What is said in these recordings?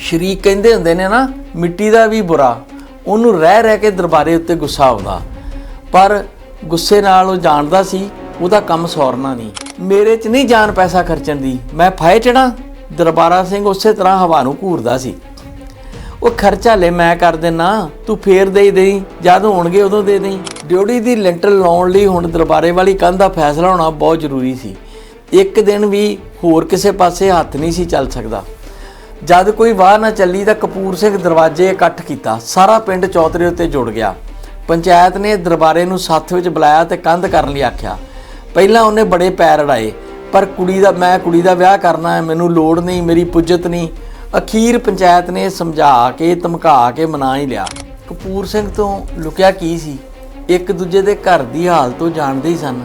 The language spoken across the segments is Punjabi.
ਸ਼ਰੀਕ ਕਹਿੰਦੇ ਹੁੰਦੇ ਨੇ ਨਾ, ਮਿੱਟੀ ਦਾ ਵੀ ਬੁਰਾ। ਉਹਨੂੰ ਰਹਿ ਰਹਿ ਕੇ ਦਰਬਾਰੇ ਉੱਤੇ ਗੁੱਸਾ ਆਉਂਦਾ। ਪਰ ਗੁੱਸੇ ਨਾਲ ਉਹ ਜਾਣਦਾ ਸੀ, ਉਹਦਾ ਕੰਮ ਸੌਰਨਾ ਨਹੀਂ। ਮੇਰੇ 'ਚ ਨਹੀਂ ਜਾਨ ਪੈਸਾ ਖਰਚਣ ਦੀ। ਮੈਂ ਫਾਇ ਚੜਾ ਦਰਬਾਰਾ ਸਿੰਘ ਉਸੇ ਤਰ੍ਹਾਂ ਹਵਾ ਨੂੰ ਘੂਰਦਾ ਸੀ। ਉਹ ਖਰਚਾ ਲੈ, ਮੈਂ ਕਰ ਦੇਣਾ ਤੂੰ ਫੇਰ ਦੇ ਹੀ ਦੇਈ। ਜਦ ਹੋਣਗੇ ਉਦੋਂ ਦੇ ਦੇਈ। ਡਿਊਟੀ ਦੀ ਲੈਂਟਰ ਲਾਉਣ ਲਈ ਹੁਣ ਦਰਬਾਰੇ ਵਾਲੀ ਕੰਧ ਦਾ ਫੈਸਲਾ ਹੋਣਾ ਬਹੁਤ ਜ਼ਰੂਰੀ ਸੀ। ਇੱਕ ਦਿਨ ਵੀ ਹੋਰ ਕਿਸੇ ਪਾਸੇ ਹੱਥ ਨਹੀਂ ਸੀ ਚੱਲ ਸਕਦਾ। ਜਦ ਕੋਈ ਵਾਹ ਨਾ ਚੱਲੀ ਤਾਂ ਕਪੂਰ ਸਿੰਘ ਦਰਵਾਜ਼ੇ ਇਕੱਠ ਕੀਤਾ। ਸਾਰਾ ਪਿੰਡ ਚੌਤਰੇ ਉੱਤੇ ਜੁੜ ਗਿਆ। ਪੰਚਾਇਤ ਨੇ ਦਰਬਾਰੇ ਨੂੰ ਸੱਥ ਵਿੱਚ ਬੁਲਾਇਆ ਤੇ ਕੰਧ ਕਰਨ ਲਈ ਆਖਿਆ, ਪਹਿਲਾਂ ਉਹਨੇ ਬੜੇ ਪੈਰ ਅੜਾਏ, ਪਰ ਕੁੜੀ ਦਾ, ਮੈਂ ਕੁੜੀ ਦਾ ਵਿਆਹ ਕਰਨਾ ਹੈ, ਮੈਨੂੰ ਲੋੜ ਨਹੀਂ, ਮੇਰੀ ਪੁੱਜਤ ਨਹੀਂ। ਅਖੀਰ ਪੰਚਾਇਤ ਨੇ ਸਮਝਾ ਕੇ, ਧਮਕਾ ਕੇ ਮਨਾ ਹੀ ਲਿਆ। ਕਪੂਰ ਸਿੰਘ ਤੋਂ ਲੁਕਿਆ ਕੀ ਸੀ? ਇੱਕ ਦੂਜੇ ਦੇ ਘਰ ਦੀ ਹਾਲਤ ਤੋਂ ਜਾਣਦੇ ਹੀ ਸਨ।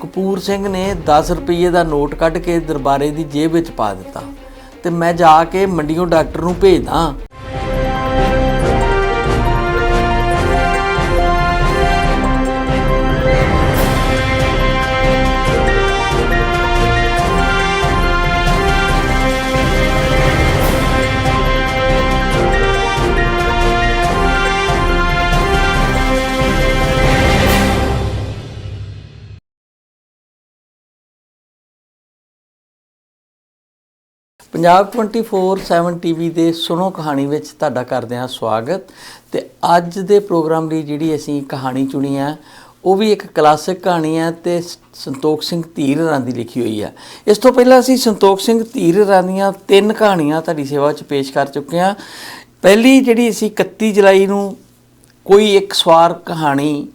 ਕਪੂਰ ਸਿੰਘ ਨੇ 10 ਰੁਪਏ ਦਾ ਨੋਟ ਕੱਢ ਕੇ ਦਰਬਾਰੇ ਦੀ ਜੇਬ ਵਿੱਚ ਪਾ ਦਿੱਤਾ। ਤੇ ਮੈਂ ਜਾ ਕੇ ਮੰਡੀੋਂ ਡਾਕਟਰ ਨੂੰ ਭੇਜਦਾ। ਪੰਜਾਬ 24/7 ਟੀਵੀ ਦੇ ਸੁਣੋ ਕਹਾਣੀ ਵਿੱਚ ਤੁਹਾਡਾ ਕਰਦੇ ਹਾਂ ਸਵਾਗਤ। ਤੇ ਅੱਜ ਦੇ ਪ੍ਰੋਗਰਾਮ ਲਈ ਜਿਹੜੀ ਅਸੀਂ ਕਹਾਣੀ ਚੁਣੀ ਹੈ, ਉਹ ਵੀ ਇੱਕ ਕਲਾਸਿਕ ਕਹਾਣੀ ਹੈ ਤੇ ਸੰਤੋਖ ਸਿੰਘ ਧੀਰ ਰਾਂ ਦੀ ਲਿਖੀ ਹੋਈ ਹੈ। ਇਸ ਤੋਂ ਪਹਿਲਾਂ ਅਸੀਂ ਸੰਤੋਖ ਸਿੰਘ ਧੀਰ ਰਾਂ ਦੀਆਂ ਤਿੰਨ ਕਹਾਣੀਆਂ ਤੁਹਾਡੀ ਸੇਵਾ 'ਚ ਪੇਸ਼ ਕਰ ਚੁੱਕੇ ਹਾਂ। ਪਹਿਲੀ ਜਿਹੜੀ ਅਸੀਂ 31 ਜੁਲਾਈ ਨੂੰ ਕੋਈ ਇੱਕ ਸਵਾਰ ਕਹਾਣੀ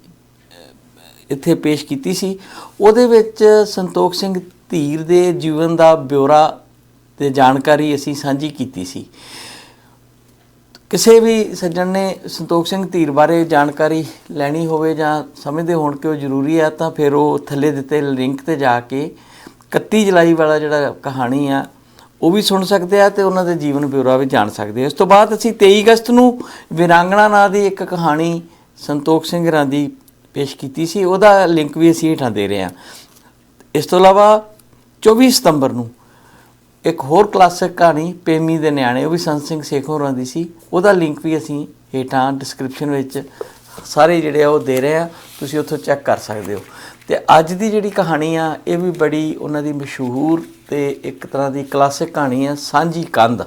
ਇੱਥੇ ਪੇਸ਼ ਕੀਤੀ ਸੀ, ਉਹਦੇ ਵਿੱਚ ਸੰਤੋਖ ਸਿੰਘ ਧੀਰ ਦੇ ਜੀਵਨ ਦਾ ਬਿਉਰਾ ਤੇ ਜਾਣਕਾਰੀ ਅਸੀਂ ਸਾਂਝੀ ਕੀਤੀ ਸੀ। ਕਿਸੇ ਵੀ ਸੱਜਣ ਨੇ ਸੰਤੋਖ ਸਿੰਘ ਧੀਰ ਬਾਰੇ ਜਾਣਕਾਰੀ ਲੈਣੀ ਹੋਵੇ ਜਾਂ ਸਮਝਦੇ ਹੋਣ ਕਿ ਉਹ ਜ਼ਰੂਰੀ ਹੈ ਤਾਂ ਫਿਰ ਉਹ ਥੱਲੇ ਦਿੱਤੇ ਲਿੰਕ ਤੇ ਜਾ ਕੇ 31 ਜੁਲਾਈ ਵਾਲਾ ਜਿਹੜਾ ਕਹਾਣੀ ਆ, ਉਹ ਵੀ ਸੁਣ ਸਕਦੇ ਆ ਤੇ ਉਹਨਾਂ ਦੇ ਜੀਵਨ ਬਿਉਰਾ ਵੀ ਜਾਣ ਸਕਦੇ ਆ। ਇਸ ਤੋਂ ਬਾਅਦ ਅਸੀਂ 23 ਅਗਸਤ ਨੂੰ ਵਿਰਾਂਗਣਾ ਨਾਂ ਦੀ ਇੱਕ ਕਹਾਣੀ ਸੰਤੋਖ ਸਿੰਘ ਰਾਂ ਦੀ ਪੇਸ਼ ਕੀਤੀ ਸੀ, ਉਹਦਾ ਲਿੰਕ ਵੀ ਅਸੀਂ ਹੇਠਾਂ ਦੇ ਰਹੇ ਹਾਂ। ਇਸ ਤੋਂ ਇਲਾਵਾ 24 ਸਤੰਬਰ ਨੂੰ ਇੱਕ ਹੋਰ ਕਲਾਸਿਕ ਕਹਾਣੀ ਪੇਮੀ ਦੇ ਨਿਆਣੇ, ਉਹ ਵੀ ਸੰਤ ਸਿੰਘ ਸੇਖ ਹੋਰਾਂ ਦੀ ਸੀ। ਉਹਦਾ ਲਿੰਕ ਵੀ ਅਸੀਂ ਹੇਠਾਂ ਡਿਸਕ੍ਰਿਪਸ਼ਨ ਵਿੱਚ ਸਾਰੇ ਜਿਹੜੇ ਆ ਉਹ ਦੇ ਰਹੇ ਆ। ਤੁਸੀਂ ਉੱਥੋਂ ਚੈੱਕ ਕਰ ਸਕਦੇ ਹੋ। ਤੇ ਅੱਜ ਦੀ ਜਿਹੜੀ ਕਹਾਣੀ ਆ, ਇਹ ਵੀ ਬੜੀ ਉਹਨਾਂ ਦੀ ਮਸ਼ਹੂਰ ਤੇ ਇੱਕ ਤਰ੍ਹਾਂ ਦੀ ਕਲਾਸਿਕ ਕਹਾਣੀ ਆ, ਸਾਂਝੀ ਕੰਧ।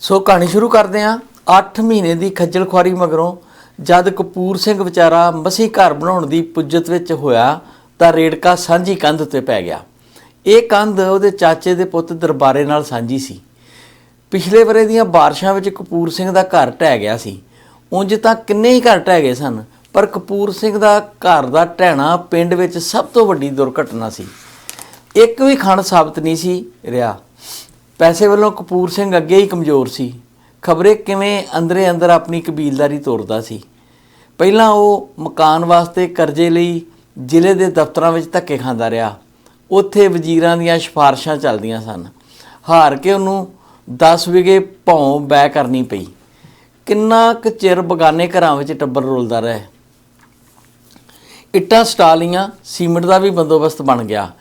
ਸੋ ਕਹਾਣੀ ਸ਼ੁਰੂ ਕਰਦੇ ਆ 8 ਮਹੀਨੇ ਦੀ ਖੱਜਲ ਖੁਆਰੀ ਮਗਰੋਂ ਜਦ ਕਪੂਰ ਸਿੰਘ ਵਿਚਾਰਾ ਮਸੀਂ ਘਰ ਬਣਾਉਣ ਦੀ ਪੁੱਜਤ ਵਿੱਚ ਹੋਇਆ, ਤਾਂ ਰੇੜਕਾ ਸਾਂਝੀ ਕੰਧ ਉੱਤੇ ਪੈ ਗਿਆ। ਇਹ ਕੰਧ ਉਹਦੇ ਚਾਚੇ ਦੇ ਪੁੱਤ ਦਰਬਾਰੇ ਨਾਲ ਸਾਂਝੀ ਸੀ। ਪਿਛਲੇ ਬਰੇ ਦੀਆਂ ਬਾਰਿਸ਼ਾਂ ਵਿੱਚ ਕਪੂਰ ਸਿੰਘ ਦਾ ਘਰ ਢਹਿ ਗਿਆ ਸੀ। ਉਂਝ ਤਾਂ ਕਿੰਨੇ ਹੀ ਘਰ ਢਹਿ ਗਏ ਸਨ, ਪਰ ਕਪੂਰ ਸਿੰਘ ਦਾ ਘਰ ਦਾ ਢਹਿਣਾ ਪਿੰਡ ਵਿੱਚ ਸਭ ਤੋਂ ਵੱਡੀ ਦੁਰਘਟਨਾ ਸੀ। ਇੱਕ ਵੀ ਖੰਡ ਸਾਬਤ ਨਹੀਂ ਸੀ ਰਿਹਾ। ਪੈਸੇ ਵੱਲੋਂ ਕਪੂਰ ਸਿੰਘ ਅੱਗੇ ਹੀ ਕਮਜ਼ੋਰ ਸੀ। ਖਬਰੇ ਕਿਵੇਂ ਅੰਦਰੇ ਅੰਦਰ ਆਪਣੀ ਕਬੀਲਦਾਰੀ ਤੋਰਦਾ ਸੀ। ਪਹਿਲਾਂ ਉਹ ਮਕਾਨ ਵਾਸਤੇ ਕਰਜ਼ੇ ਲਈ ਜ਼ਿਲ੍ਹੇ ਦੇ ਦਫ਼ਤਰਾਂ ਵਿੱਚ ਧੱਕੇ ਖਾਂਦਾ ਰਿਹਾ। ਉੱਥੇ ਵਜ਼ੀਰਾਂ ਦੀਆਂ ਸਿਫਾਰਸ਼ਾਂ ਚੱਲਦੀਆਂ ਸਨ। ਹਾਰ ਕੇ ਉਹਨੂੰ 10 ਵਿਗੇ ਭੌਂ ਬੈ ਕਰਨੀ ਪਈ। ਕਿੰਨਾ ਕੁ ਚਿਰ ਬਗਾਨੇ ਘਰਾਂ ਵਿੱਚ ਟੱਬਰ ਰੋਲਦਾ ਰਹੇ। ਇੱਟਾਂ, ਸਟਾਲੀਆਂ, ਸੀਮਿੰਟ ਦਾ ਵੀ ਬੰਦੋਬਸਤ ਬਣ ਗਿਆ।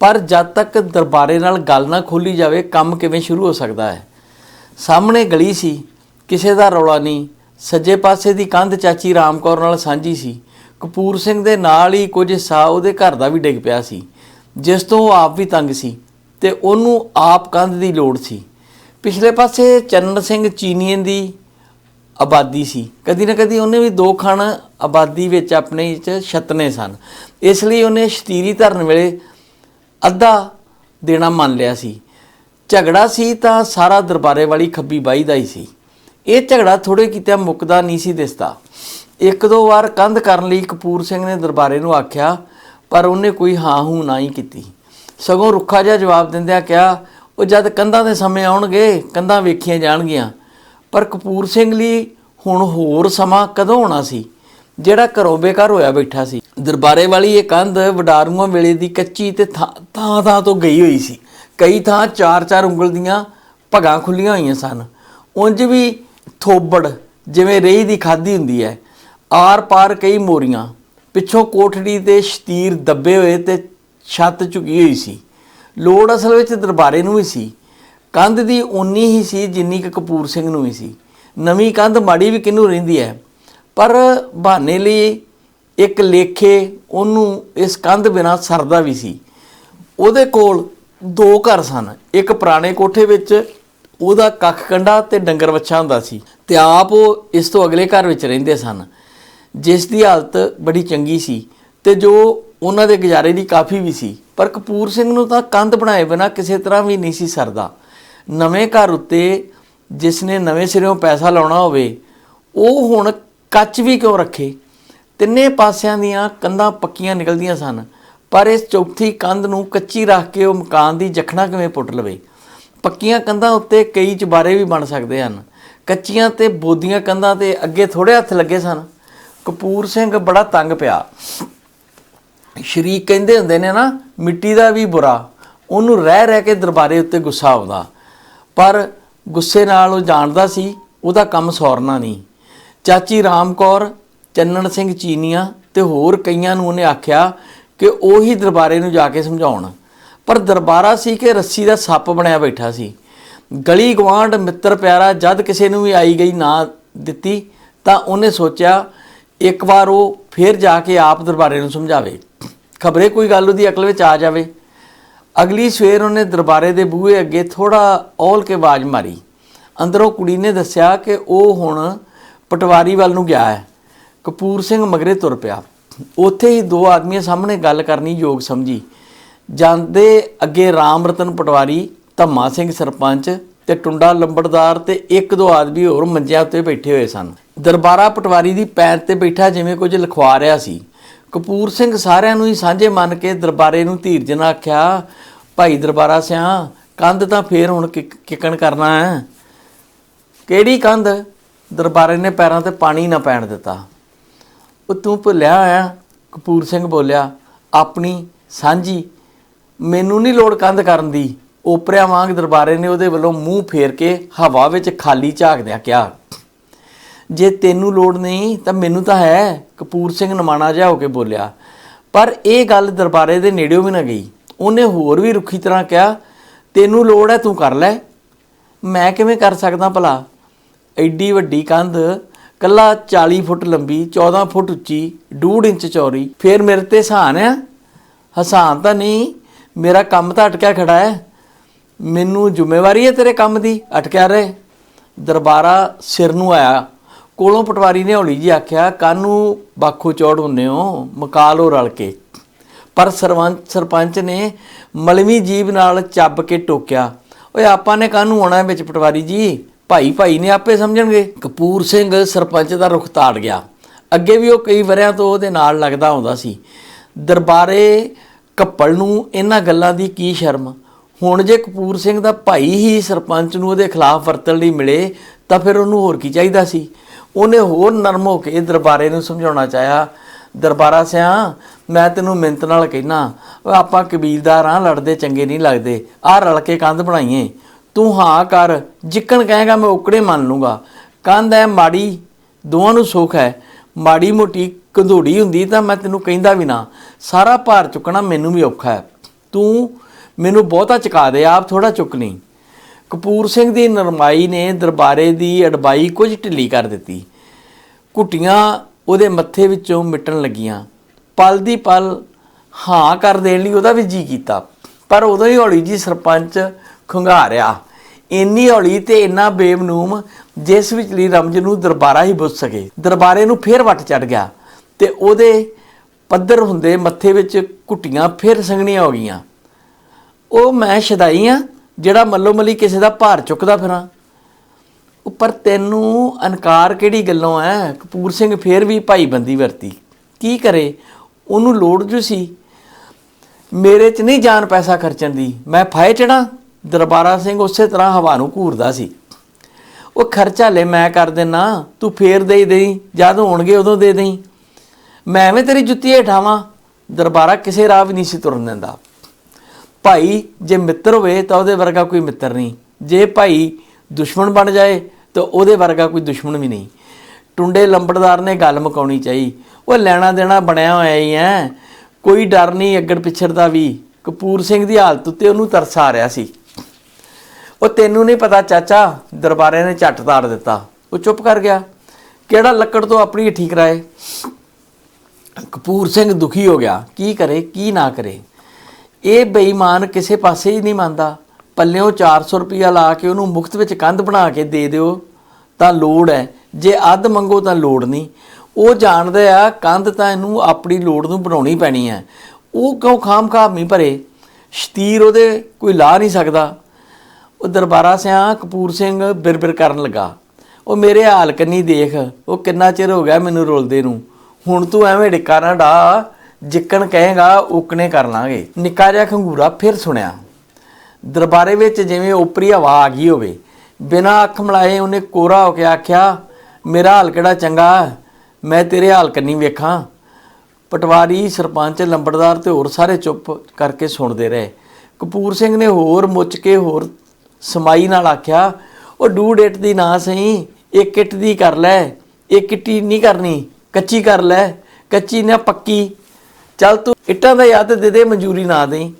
ਪਰ ਜਦ ਤੱਕ ਦਰਬਾਰੇ ਨਾਲ ਗੱਲ ਨਾ ਖੋਲੀ ਜਾਵੇ, ਕੰਮ ਕਿਵੇਂ ਸ਼ੁਰੂ ਹੋ ਸਕਦਾ ਹੈ? ਸਾਹਮਣੇ ਗਲੀ ਸੀ। ਕਿਸੇ ਦਾ ਰੌਲਾ ਨਹੀਂ। ਸੱਜੇ ਪਾਸੇ ਦੀ ਕੰਧ ਚਾਚੀ ਰਾਮਕੌਰ ਨਾਲ ਸਾਂਝੀ ਸੀ। ਕਪੂਰ ਸਿੰਘ ਦੇ ਨਾਲ ਹੀ ਕੁਝ ਹਿੱਸਾ ਉਹਦੇ ਘਰ ਦਾ ਵੀ ਡਿੱਗ ਪਿਆ ਸੀ। ਜਿਸ ਤੋਂ ਉਹ ਆਪ ਵੀ ਤੰਗ ਸੀ ਤੇ ਉਹਨੂੰ ਆਪ ਕੰਧ ਦੀ ਲੋੜ ਸੀ। ਪਿਛਲੇ ਪਾਸੇ ਚੰਨ ਸਿੰਘ ਚੀਨੀਆਂ ਦੀ ਆਬਾਦੀ ਸੀ। ਕਦੀ ਨਾ ਕਦੀ ਉਹਨੇ ਵੀ ਦੋ ਖਣ ਆਬਾਦੀ ਵਿੱਚ ਆਪਣੇ ਚ ਛਤਨੇ ਸਨ। ਇਸ ਲਈ ਉਹਨੇ ਸ਼ਤੀਰੀ ਧਰਨ ਵੇਲੇ ਅੱਧਾ ਦੇਣਾ ਮੰਨ ਲਿਆ ਸੀ। ਝਗੜਾ ਸੀ ਤਾਂ ਸਾਰਾ ਦਰਬਾਰੇ ਵਾਲੀ ਖੱਬੀ ਬਾਈ ਦਾ ਹੀ ਸੀ। ਇਹ ਝਗੜਾ ਥੋੜੇ ਕਿਤੇ ਮੁੱਕਦਾ ਨਹੀਂ ਸੀ ਦਿਸਦਾ। ਇੱਕ ਦੋ ਵਾਰ ਕੰਧ ਕਰਨ ਲਈ ਕਪੂਰ ਸਿੰਘ ਨੇ ਦਰਬਾਰੇ ਨੂੰ ਆਖਿਆ ਪਰ ਉਹਨੇ ਕੋਈ ਹਾਂ ਹੂੰ ਨਾ ਹੀ ਕੀਤੀ। ਸਗੋਂ ਰੁੱਖਾ ਜਿਹਾ ਜਵਾਬ ਦਿੰਦਿਆਂ ਕਿਹਾ, ਉਹ ਜਦ ਕੰਧਾਂ ਦੇ ਸਮੇਂ ਆਉਣਗੇ, ਕੰਧਾਂ ਵੇਖੀਆਂ ਜਾਣਗੀਆਂ। ਪਰ ਕਪੂਰ ਸਿੰਘ ਲਈ ਹੁਣ ਹੋਰ ਸਮਾਂ ਕਦੋਂ ਆਉਣਾ ਸੀ? ਜਿਹੜਾ ਘਰੋਂ ਬੇਕਾਰ ਹੋਇਆ ਬੈਠਾ ਸੀ। ਦਰਬਾਰੇ ਵਾਲੀ ਇਹ ਕੰਧ ਵਡਾਰੂਆਂ ਵੇਲੇ ਦੀ ਕੱਚੀ ਤੇ ਥਾਂ ਥਾਂ ਥਾਂ ਤੋਂ ਗਈ ਹੋਈ ਸੀ। ਕਈ ਥਾਂ ਚਾਰ ਚਾਰ ਉਂਗਲ ਦੀਆਂ ਭਗਾਂ ਖੁੱਲੀਆਂ ਹੋਈਆਂ ਸਨ। ਉਂਝ ਵੀ ਥੋਬੜ ਜਿਵੇਂ ਰੇਹ ਦੀ ਖਾਦੀ ਹੁੰਦੀ ਹੈ। ਆਰ ਪਾਰ ਕਈ ਮੋਰੀਆਂ ਪਿੱਛੋਂ ਕੋਠੜੀ ਤੇ ਸ਼ਤੀਰ ਦੱਬੇ ਹੋਏ ਤੇ ਛੱਤ ਝੁਕੀ ਹੋਈ ਸੀ। ਲੋੜ ਅਸਲ ਵਿੱਚ ਦਰਬਾਰੇ ਨੂੰ ਹੀ ਸੀ। ਕੰਧ ਦੀ ਉਨੀ ਹੀ ਸੀ ਜਿੰਨੀ ਕਿ ਕਪੂਰ ਸਿੰਘ ਨੂੰ ਵੀ ਸੀ। ਨਵੀਂ ਕੰਧ ਮਾੜੀ ਵੀ ਕਿਹਨੂੰ ਰਹਿੰਦੀ ਹੈ? ਪਰ ਬਹਾਨੇ ਲਈ ਇੱਕ ਲੇਖੇ ਉਹਨੂੰ ਇਸ ਕੰਧ ਬਿਨਾ ਸਰਦਾ ਵੀ ਸੀ। ਉਹਦੇ ਕੋਲ ਦੋ ਘਰ ਸਨ। ਇੱਕ ਪੁਰਾਣੇ ਕੋਠੇ ਵਿੱਚ ਉਹਦਾ ਕੱਖ ਕੰਡਾ ਤੇ ਡੰਗਰ ਵੱਛਾ ਹੁੰਦਾ ਸੀ। ਤੇ ਆਪ ਉਹ ਇਸ ਤੋਂ ਅਗਲੇ ਘਰ ਵਿੱਚ ਰਹਿੰਦੇ ਸਨ। ਜਿਸ ਦੀ ਹਾਲਤ ਬੜੀ ਚੰਗੀ ਸੀ ਤੇ ਜੋ ਉਹਨਾਂ ਦੇ ਗੁਜ਼ਾਰੇ ਦੀ ਕਾਫੀ ਵੀ ਸੀ। ਪਰ ਕਪੂਰ ਸਿੰਘ ਨੂੰ ਤਾਂ ਕੰਧ ਬਣਾਏ ਬਿਨਾ ਕਿਸੇ ਤਰ੍ਹਾਂ ਵੀ ਨਹੀਂ ਸੀ ਸਰਦਾ। ਨਵੇਂ ਘਰ ਉੱਤੇ ਜਿਸ ਨੇ ਨਵੇਂ ਸਿਰਿਓਂ ਪੈਸਾ ਲਾਉਣਾ ਹੋਵੇ, ਉਹ ਹੁਣ ਕੱਚ ਵੀ ਕਿਉਂ ਰੱਖੇ? ਤਿੰਨੇ ਪਾਸਿਆਂ ਦੀਆਂ ਕੰਧਾਂ ਪੱਕੀਆਂ ਨਿਕਲਦੀਆਂ ਸਨ, ਪਰ ਇਸ ਚੌਥੀ ਕੰਧ ਨੂੰ ਕੱਚੀ ਰੱਖ ਕੇ ਉਹ ਮਕਾਨ ਦੀ ਜਖਣਾ ਕਿਵੇਂ ਪੁੱਟ ਲਵੇ? ਪੱਕੀਆਂ ਕੰਧਾਂ ਉੱਤੇ ਕਈ ਚੁਬਾਰੇ ਵੀ ਬਣ ਸਕਦੇ ਹਨ। ਕੱਚੀਆਂ ਤੇ ਬੋਦੀਆਂ ਕੰਧਾਂ ਤੇ ਅੱਗੇ ਥੋੜੇ ਹੱਥ ਲੱਗੇ ਸਨ। ਕਪੂਰ ਸਿੰਘ ਬੜਾ ਤੰਗ ਪਿਆ। ਸ਼ਰੀਕ ਕਹਿੰਦੇ ਹੁੰਦੇ ਨੇ ਨਾ, ਮਿੱਟੀ ਦਾ ਵੀ ਬੁਰਾ, ਉਹਨੂੰ ਰਹਿ ਰਹਿ ਕੇ ਦਰਬਾਰੇ ਉੱਤੇ ਗੁੱਸਾ ਆਉਂਦਾ। ਪਰ ਗੁੱਸੇ ਨਾਲ ਉਹ ਜਾਣਦਾ ਸੀ, ਉਹਦਾ ਕੰਮ ਸੌਰਨਾ ਨਹੀਂ। ਚਾਚੀ ਰਾਮ ਕੌਰ, ਚੰਨਣ ਸਿੰਘ ਚੀਨੀਆਂ ਤੇ ਹੋਰ ਕਈਆਂ ਨੂੰ ਉਹਨੇ ਆਖਿਆ ਕਿ ਉਹੀ ਦਰਬਾਰੇ ਨੂੰ ਜਾ ਕੇ ਸਮਝਾਉਣ। ਪਰ ਦਰਬਾਰਾ ਸੀ ਕਿ ਰੱਸੀ ਦਾ ਸੱਪ ਬਣਿਆ ਬੈਠਾ ਸੀ। ਗਲੀ ਗਵਾਂਡ ਮਿੱਤਰ ਪਿਆਰਾ ਜਦ ਕਿਸੇ ਨੂੰ ਵੀ ਆਈ ਗਈ ਨਾ ਦਿੱਤੀ, ਤਾਂ ਉਹਨੇ ਸੋਚਿਆ ਇੱਕ ਵਾਰ ਉਹ ਫੇਰ ਜਾ ਕੇ ਆਪ ਦਰਬਾਰੇ ਨੂੰ ਸਮਝਾਵੇ। ਖਬਰੇ ਕੋਈ ਗੱਲ ਉਹਦੀ ਅਕਲ ਵਿੱਚ ਆ ਜਾਵੇ। ਅਗਲੀ ਸਵੇਰ ਉਹਨੇ ਦਰਬਾਰੇ ਦੇ ਬੂਹੇ ਅੱਗੇ ਥੋੜਾ ਔਲ ਕੇ ਆਵਾਜ਼ ਮਾਰੀ। ਅੰਦਰੋਂ ਕੁੜੀ ਨੇ ਦੱਸਿਆ ਕਿ ਉਹ ਹੁਣ ਪਟਵਾਰੀ ਵੱਲ ਨੂੰ ਗਿਆ ਹੈ। ਕਪੂਰ ਸਿੰਘ ਮਗਰੇ ਤੁਰ ਪਿਆ। ਉੱਥੇ ਹੀ ਦੋ ਆਦਮੀਆਂ ਸਾਹਮਣੇ ਗੱਲ ਕਰਨੀ ਯੋਗ ਸਮਝੀ। ਜਾਂਦੇ ਅੱਗੇ ਰਾਮ ਰਤਨ ਪਟਵਾਰੀ, ਧੰਮਾ ਸਿੰਘ ਸਰਪੰਚ ਤੇ ਟੁੰਡਾ ਲੰਬੜਦਾਰ ਤੇ ਇੱਕ ਦੋ ਆਦਮੀ ਹੋਰ ਮੰਜਿਆਂ ਉੱਤੇ ਬੈਠੇ ਹੋਏ ਸਨ। ਦਰਬਾਰਾ ਪਟਵਾਰੀ ਦੀ ਪੈਰ ਤੇ ਬੈਠਾ ਜਿਵੇਂ ਕੁਝ ਲਿਖਵਾ ਰਿਹਾ ਸੀ। ਕਪੂਰ ਸਿੰਘ ਸਾਰਿਆਂ ਨੂੰ ਹੀ ਸਾਂਝੇ ਮੰਨ ਕੇ ਦਰਬਾਰੇ ਨੂੰ ਧੀਰਜ ਨਾਲ ਆਖਿਆ, ਭਾਈ ਦਰਬਾਰਾ ਸਿਆ, ਕੰਧ ਤਾਂ ਫੇਰ ਹੁਣ ਕਿਕ- ਕਿੱਕਣ ਕਰਨਾ ਹੈ। ਕਿਹੜੀ ਕੰਧ? ਦਰਬਾਰੇ ਨੇ ਪੈਰਾਂ ਤੇ ਪਾਣੀ ਨਾ ਪੈਣ ਦਿੱਤਾ। ਉਹ ਤੂੰ ਭੁੱਲਿਆ ਆਇਆ ਕਪੂਰ ਸਿੰਘ ਬੋਲਿਆ, ਆਪਣੀ ਸਾਂਝੀ, ਮੈਨੂੰ ਨਹੀਂ ਲੋੜ ਕੰਧ ਕਰਨ ਦੀ। ਓਪਰਿਆਂ ਵਾਂਗ ਦਰਬਾਰੇ ਨੇ ਉਹਦੇ ਵੱਲੋਂ ਮੂੰਹ ਫੇਰ ਕੇ ਹਵਾ ਵਿੱਚ ਖਾਲੀ ਝਾਕਦਿਆਂ ਕਿਹਾ, ਜੇ ਤੈਨੂੰ ਲੋੜ ਨਹੀਂ ਤਾਂ ਮੈਨੂੰ ਤਾਂ ਹੈ, ਕਪੂਰ ਸਿੰਘ ਨਮਾਣਾ ਜਿਹਾ ਹੋ ਕੇ ਬੋਲਿਆ। ਪਰ ਇਹ ਗੱਲ ਦਰਬਾਰੇ ਦੇ ਨੇੜਿਓਂ ਵੀ ਨਾ ਗਈ। ਉਹਨੇ ਹੋਰ ਵੀ ਰੁੱਖੀ ਤਰ੍ਹਾਂ ਕਿਹਾ, ਤੈਨੂੰ ਲੋੜ ਹੈ ਤੂੰ ਕਰ ਲੈ। ਮੈਂ ਕਿਵੇਂ ਕਰ ਸਕਦਾ ਭਲਾ? ਐਡੀ ਵੱਡੀ ਕੰਧ, ਕੱਲਾ 40 ਫੁੱਟ ਲੰਬੀ 14 ਫੁੱਟ ਉੱਚੀ 2.5 ਇੰਚ ਚੌੜੀ, ਫੇਰ ਮੇਰੇ ਤੇ ਹਸਾਨ ਆ? ਹਸਾਨ ਤਾਂ ਨਹੀਂ, ਮੇਰਾ ਕੰਮ ਤਾਂ ਅਟਕਿਆ ਖੜਾ ਹੈ। ਮੈਨੂੰ ਜ਼ਿੰਮੇਵਾਰੀ ਹੈ ਤੇਰੇ ਕੰਮ ਦੀ? ਅਟਕਿਆ ਰਹੇ। ਦਰਬਾਰਾ ਸਿਰ ਨੂੰ ਆਇਆ। ਕੋਲੋਂ ਪਟਵਾਰੀ ਨੇ ਹੌਲੀ ਜੀ ਆਖਿਆ, ਕਾਨੂੰ ਬਾਖੂ ਚੌੜ ਹੁੰਨੇ ਹੋ? ਮਕਾਲੋ ਰਲ ਕੇ। ਪਰ ਸਰਪੰਚ ਸਰਪੰਚ ਨੇ ਮਲਵੀ ਜੀਬ ਨਾਲ ਚੱਬ ਕੇ ਟੋਕਿਆ, ਓਏ, ਆਪਾਂ ਨੇ ਕਾਹਨੂੰ ਆਉਣਾ ਵਿੱਚ ਪਟਵਾਰੀ ਜੀ? ਭਾਈ ਭਾਈ ਨੇ ਆਪੇ ਸਮਝਣਗੇ। ਕਪੂਰ ਸਿੰਘ ਸਰਪੰਚ ਦਾ ਰੁਖ ਤਾੜ ਗਿਆ। ਅੱਗੇ ਵੀ ਉਹ ਕਈ ਵਰਿਆਂ ਤੋਂ ਉਹਦੇ ਨਾਲ ਲੱਗਦਾ ਹੁੰਦਾ ਸੀ। ਦਰਬਾਰੇ ਕੱਪਲ ਨੂੰ ਇਹਨਾਂ ਗੱਲਾਂ ਦੀ ਕੀ ਸ਼ਰਮ? ਹੁਣ ਜੇ ਕਪੂਰ ਸਿੰਘ ਦਾ ਭਾਈ ਹੀ ਸਰਪੰਚ ਨੂੰ ਉਹਦੇ ਖਿਲਾਫ ਵਰਤਣ ਲਈ ਮਿਲੇ, ਤਾਂ ਫਿਰ ਉਹਨੂੰ ਹੋਰ ਕੀ ਚਾਹੀਦਾ ਸੀ? ਉਹਨੇ ਹੋਰ ਨਰਮ ਹੋ ਕੇ ਦਰਬਾਰੇ ਨੂੰ ਸਮਝਾਉਣਾ ਚਾਹਿਆ, ਦਰਬਾਰਾ ਸਿਆ ਮੈਂ ਤੈਨੂੰ ਮਿੰਤ ਨਾਲ ਕਹਿਣਾ ਆਪਾਂ ਕਬੀਲਦਾਰ ਆ, ਲੜਦੇ ਚੰਗੇ ਨਹੀਂ ਲੱਗਦੇ, ਆਹ ਰਲ ਕੇ ਕੰਧ ਬਣਾਈਏ। ਤੂੰ ਹਾਂ ਕਰ, ਜਿੱਕਣ ਕਹੇਗਾ ਮੈਂ ਉਕੜੇ ਮੰਨ ਲੂੰਗਾ। ਕੰਧ ਹੈ ਮਾੜੀ, ਦੋਵਾਂ ਨੂੰ ਸੁੱਖ ਹੈ ਮਾੜੀ ਮੋਟੀ ਕੰਧੋੜੀ ਹੁੰਦੀ ਤਾਂ ਮੈਂ ਤੈਨੂੰ ਕਹਿੰਦਾ ਵੀ ਨਾ। ਸਾਰਾ ਭਾਰ ਚੁੱਕਣਾ ਮੈਨੂੰ ਵੀ ਔਖਾ ਹੈ ਤੂੰ ਮੈਨੂੰ ਬਹੁਤਾ ਚੁਕਾ ਦੇ, ਆਪ ਥੋੜਾ ਚੁੱਕਣੀ ਕਪੂਰ ਸਿੰਘ ਦੀ ਨਰਮਾਈ ਨੇ ਦਰਬਾਰੇ ਦੀ ਅਡਬਾਈ ਕੁਝ ਢਿੱਲੀ ਕਰ ਦਿੱਤੀ। ਕੁੱਟੀਆਂ ਉਹਦੇ ਮੱਥੇ ਵਿੱਚੋਂ ਮਿਟਣ ਲੱਗੀਆਂ। ਪਲ ਦੀ ਪਲ ਹਾਂ ਕਰ ਦੇਣ ਲਈ ਉਹਦਾ ਵੀ ਜੀ ਕੀਤਾ, ਪਰ ਉਦੋਂ ਹੀ ਹੌਲੀ ਜੀ ਸਰਪੰਚ ਖੁੰਘਾਰਿਆ ਇੰਨੀ ਹੌਲੀ ਤੇ ਇੰਨਾ ਬੇਮਨੂਮ ਜਿਸ ਵਿੱਚ ਲਈ ਰਮਜ ਨੂੰ ਦਰਬਾਰਾ ਹੀ ਬੁੱਝ ਸਕੇ। ਦਰਬਾਰੇ ਨੂੰ ਫੇਰ ਵੱਟ ਚੜ ਗਿਆ ਤੇ ਉਹਦੇ ਪੱਧਰ ਹੁੰਦੇ ਮੱਥੇ ਵਿੱਚ ਕੁੱਟੀਆਂ ਫੇਰ ਸੰਗਣੀਆਂ ਹੋ ਗਈਆਂ। ਉਹ ਮੈਂ ਸ਼ਦਾਈ ਆ, ਜਿਹੜਾ ਮੱਲੋ ਮੱਲੀ ਕਿਸੇ ਦਾ ਭਾਰ ਚੁੱਕਦਾ ਫਿਰਾਂ। ਉੱਪਰ ਤੈਨੂੰ ਅਨਕਾਰ ਕਿਹੜੀ ਗੱਲੋਂ ਐ? ਕਪੂਰ ਸਿੰਘ ਫੇਰ ਵੀ ਭਾਈ ਬੰਦੀ ਵਰਤੀ। ਕੀ ਕਰੇ? ਉਹਨੂੰ ਲੋੜ ਜੋ ਸੀ। ਮੇਰੇ 'ਚ ਨਹੀਂ ਜਾਨ ਪੈਸਾ ਖਰਚਣ ਦੀ। ਮੈਂ ਫਾਇ ਚੜਾ ਦਰਬਾਰਾ ਸਿੰਘ ਉਸੇ ਤਰ੍ਹਾਂ ਹਵਾ ਨੂੰ ਘੂਰਦਾ ਸੀ। ਉਹ ਖਰਚਾ ਲੈ, ਮੈਂ ਕਰ ਦੇਣਾ ਤੂੰ ਫੇਰ ਦੇ ਦੇਈ। ਜਦ ਹੋਣਗੇ ਉਦੋਂ ਦੇ ਦੇਈ। ਮੈਂ ਐਵੇਂ ਤੇਰੀ ਜੁੱਤੀ ਹੇਠਾਵਾਂ। ਦਰਬਾਰਾ ਕਿਸੇ ਰਾਹ ਵੀ ਨਹੀਂ ਸੀ ਤੁਰਨ ਦਿੰਦਾ। ਭਾਈ ਜੇ ਮਿੱਤਰ ਹੋਵੇ ਤਾਂ ਉਹਦੇ ਵਰਗਾ ਕੋਈ ਮਿੱਤਰ ਨਹੀਂ। ਜੇ ਭਾਈ ਦੁਸ਼ਮਣ ਬਣ ਜਾਏ ਤਾਂ ਉਹਦੇ ਵਰਗਾ ਕੋਈ ਦੁਸ਼ਮਣ ਵੀ ਨਹੀਂ। ਟੁੰਡੇ ਲੰਬੜਦਾਰ ਨੇ ਗੱਲ ਮੁਕਾਉਣੀ ਚਾਹੀ। ਉਹ ਲੈਣਾ ਦੇਣਾ ਬਣਿਆ ਹੋਇਆ ਹੀ ਹੈ ਕੋਈ ਡਰ ਨਹੀਂ ਅੱਗੜ ਪਿੱਛੜ ਦਾ ਵੀ। ਕਪੂਰ ਸਿੰਘ ਦੀ ਹਾਲਤ ਉੱਤੇ ਉਹਨੂੰ ਤਰਸ ਆ ਰਿਹਾ ਸੀ। ਉਹ ਤੈਨੂੰ ਨਹੀਂ ਪਤਾ ਚਾਚਾ, ਦਰਬਾਰੇ ਨੇ ਝੱਟ ਤਾੜ ਦਿੱਤਾ। ਉਹ ਚੁੱਪ ਕਰ ਗਿਆ। ਕਿਹੜਾ ਲੱਕੜ ਤੋਂ ਆਪਣੀ ਠੀਕ ਕਰਾਏ ਕਪੂਰ ਸਿੰਘ ਦੁਖੀ ਹੋ ਗਿਆ। ਕੀ ਕਰੇ, ਕੀ ਨਾ ਕਰੇ? ਇਹ ਬੇਈਮਾਨ ਕਿਸੇ ਪਾਸੇ ਹੀ ਨਹੀਂ ਮੰਨਦਾ। ਪੱਲਿਓਂ 400 ਰੁਪਇਆ ਲਾ ਕੇ ਉਹਨੂੰ ਮੁਫਤ ਵਿੱਚ ਕੰਧ ਬਣਾ ਕੇ ਦੇ ਦਿਓ, ਤਾਂ ਲੋੜ ਹੈ। ਜੇ ਅੱਧ ਮੰਗੋ ਤਾਂ ਲੋੜ ਨਹੀਂ। ਉਹ ਜਾਣਦੇ ਆ, ਕੰਧ ਤਾਂ ਇਹਨੂੰ ਆਪਣੀ ਲੋੜ ਨੂੰ ਬਣਾਉਣੀ ਪੈਣੀ ਹੈ। ਉਹ ਕਿਉਂ ਖਾਮ ਖਾਮੀ ਭਰੇ? ਸ਼ਤੀਰ ਉਹਦੇ ਕੋਈ ਲਾ ਨਹੀਂ ਸਕਦਾ। ਉਹ ਦਰਬਾਰਾ ਸਿਆਂ ਕਪੂਰ ਸਿੰਘ ਬਿਰਬਿਰ ਕਰਨ ਲੱਗਾ। ਉਹ ਮੇਰੇ ਹਾਲ ਕੰਨੀ ਦੇਖ, ਉਹ ਕਿੰਨਾ ਚਿਰ ਹੋ ਗਿਆ ਮੈਨੂੰ ਰੋਲਦੇ ਨੂੰ। ਹੁਣ ਤੂੰ ਐਵੇਂ ਡਿੱਕਾ ਨਾ ਡਾ। ਜਿੱਕਣ ਕਹੇਗਾ ਉਕਣੇ ਕਰ ਲਾਂਗੇ। ਨਿੱਕਾ ਜਿਹਾ ਖੰਗੂਰਾ ਫਿਰ ਸੁਣਿਆ। ਦਰਬਾਰੇ ਵਿੱਚ ਜਿਵੇਂ ਉਪਰੀ ਹਵਾ ਆ ਗਈ ਹੋਵੇ, ਬਿਨਾਂ ਅੱਖ ਮਲਾਏ ਉਹਨੇ ਕੋਰਾ ਹੋ ਕੇ ਆਖਿਆ, ਮੇਰਾ ਹਾਲ ਕਿਹੜਾ ਚੰਗਾ ਮੈਂ ਤੇਰੇ ਹਾਲ ਕੰਨੀ ਵੇਖਾਂ। ਪਟਵਾਰੀ, ਸਰਪੰਚ, ਲੰਬੜਦਾਰ ਤੇ ਹੋਰ ਸਾਰੇ ਚੁੱਪ ਕਰਕੇ ਸੁਣਦੇ ਰਹੇ। ਕਪੂਰ ਸਿੰਘ ਨੇ ਹੋਰ ਮੁੱਚ ਕੇ ਹੋਰ ਸਮਾਈ ਨਾਲ ਆਖਿਆ, ਉਹ ਡੂ ਡੇਟ ਦੀ ਨਾ ਸਹੀ ਇਹ ਕਿੱਟ ਦੀ ਕਰ ਲੈ ਇਹ ਕਿੱਟੀ ਨਹੀਂ ਕਰਨੀ, ਕੱਚੀ ਕਰ ਲੈ, ਕੱਚੀ ਨਾ ਪੱਕੀ। ਚੱਲ ਤੂੰ ਇੱਟਾਂ ਦਾ ਯਾਦ ਦੇ ਦੇ, ਮਨਜ਼ੂਰੀ ਨਾ ਦੇਈ।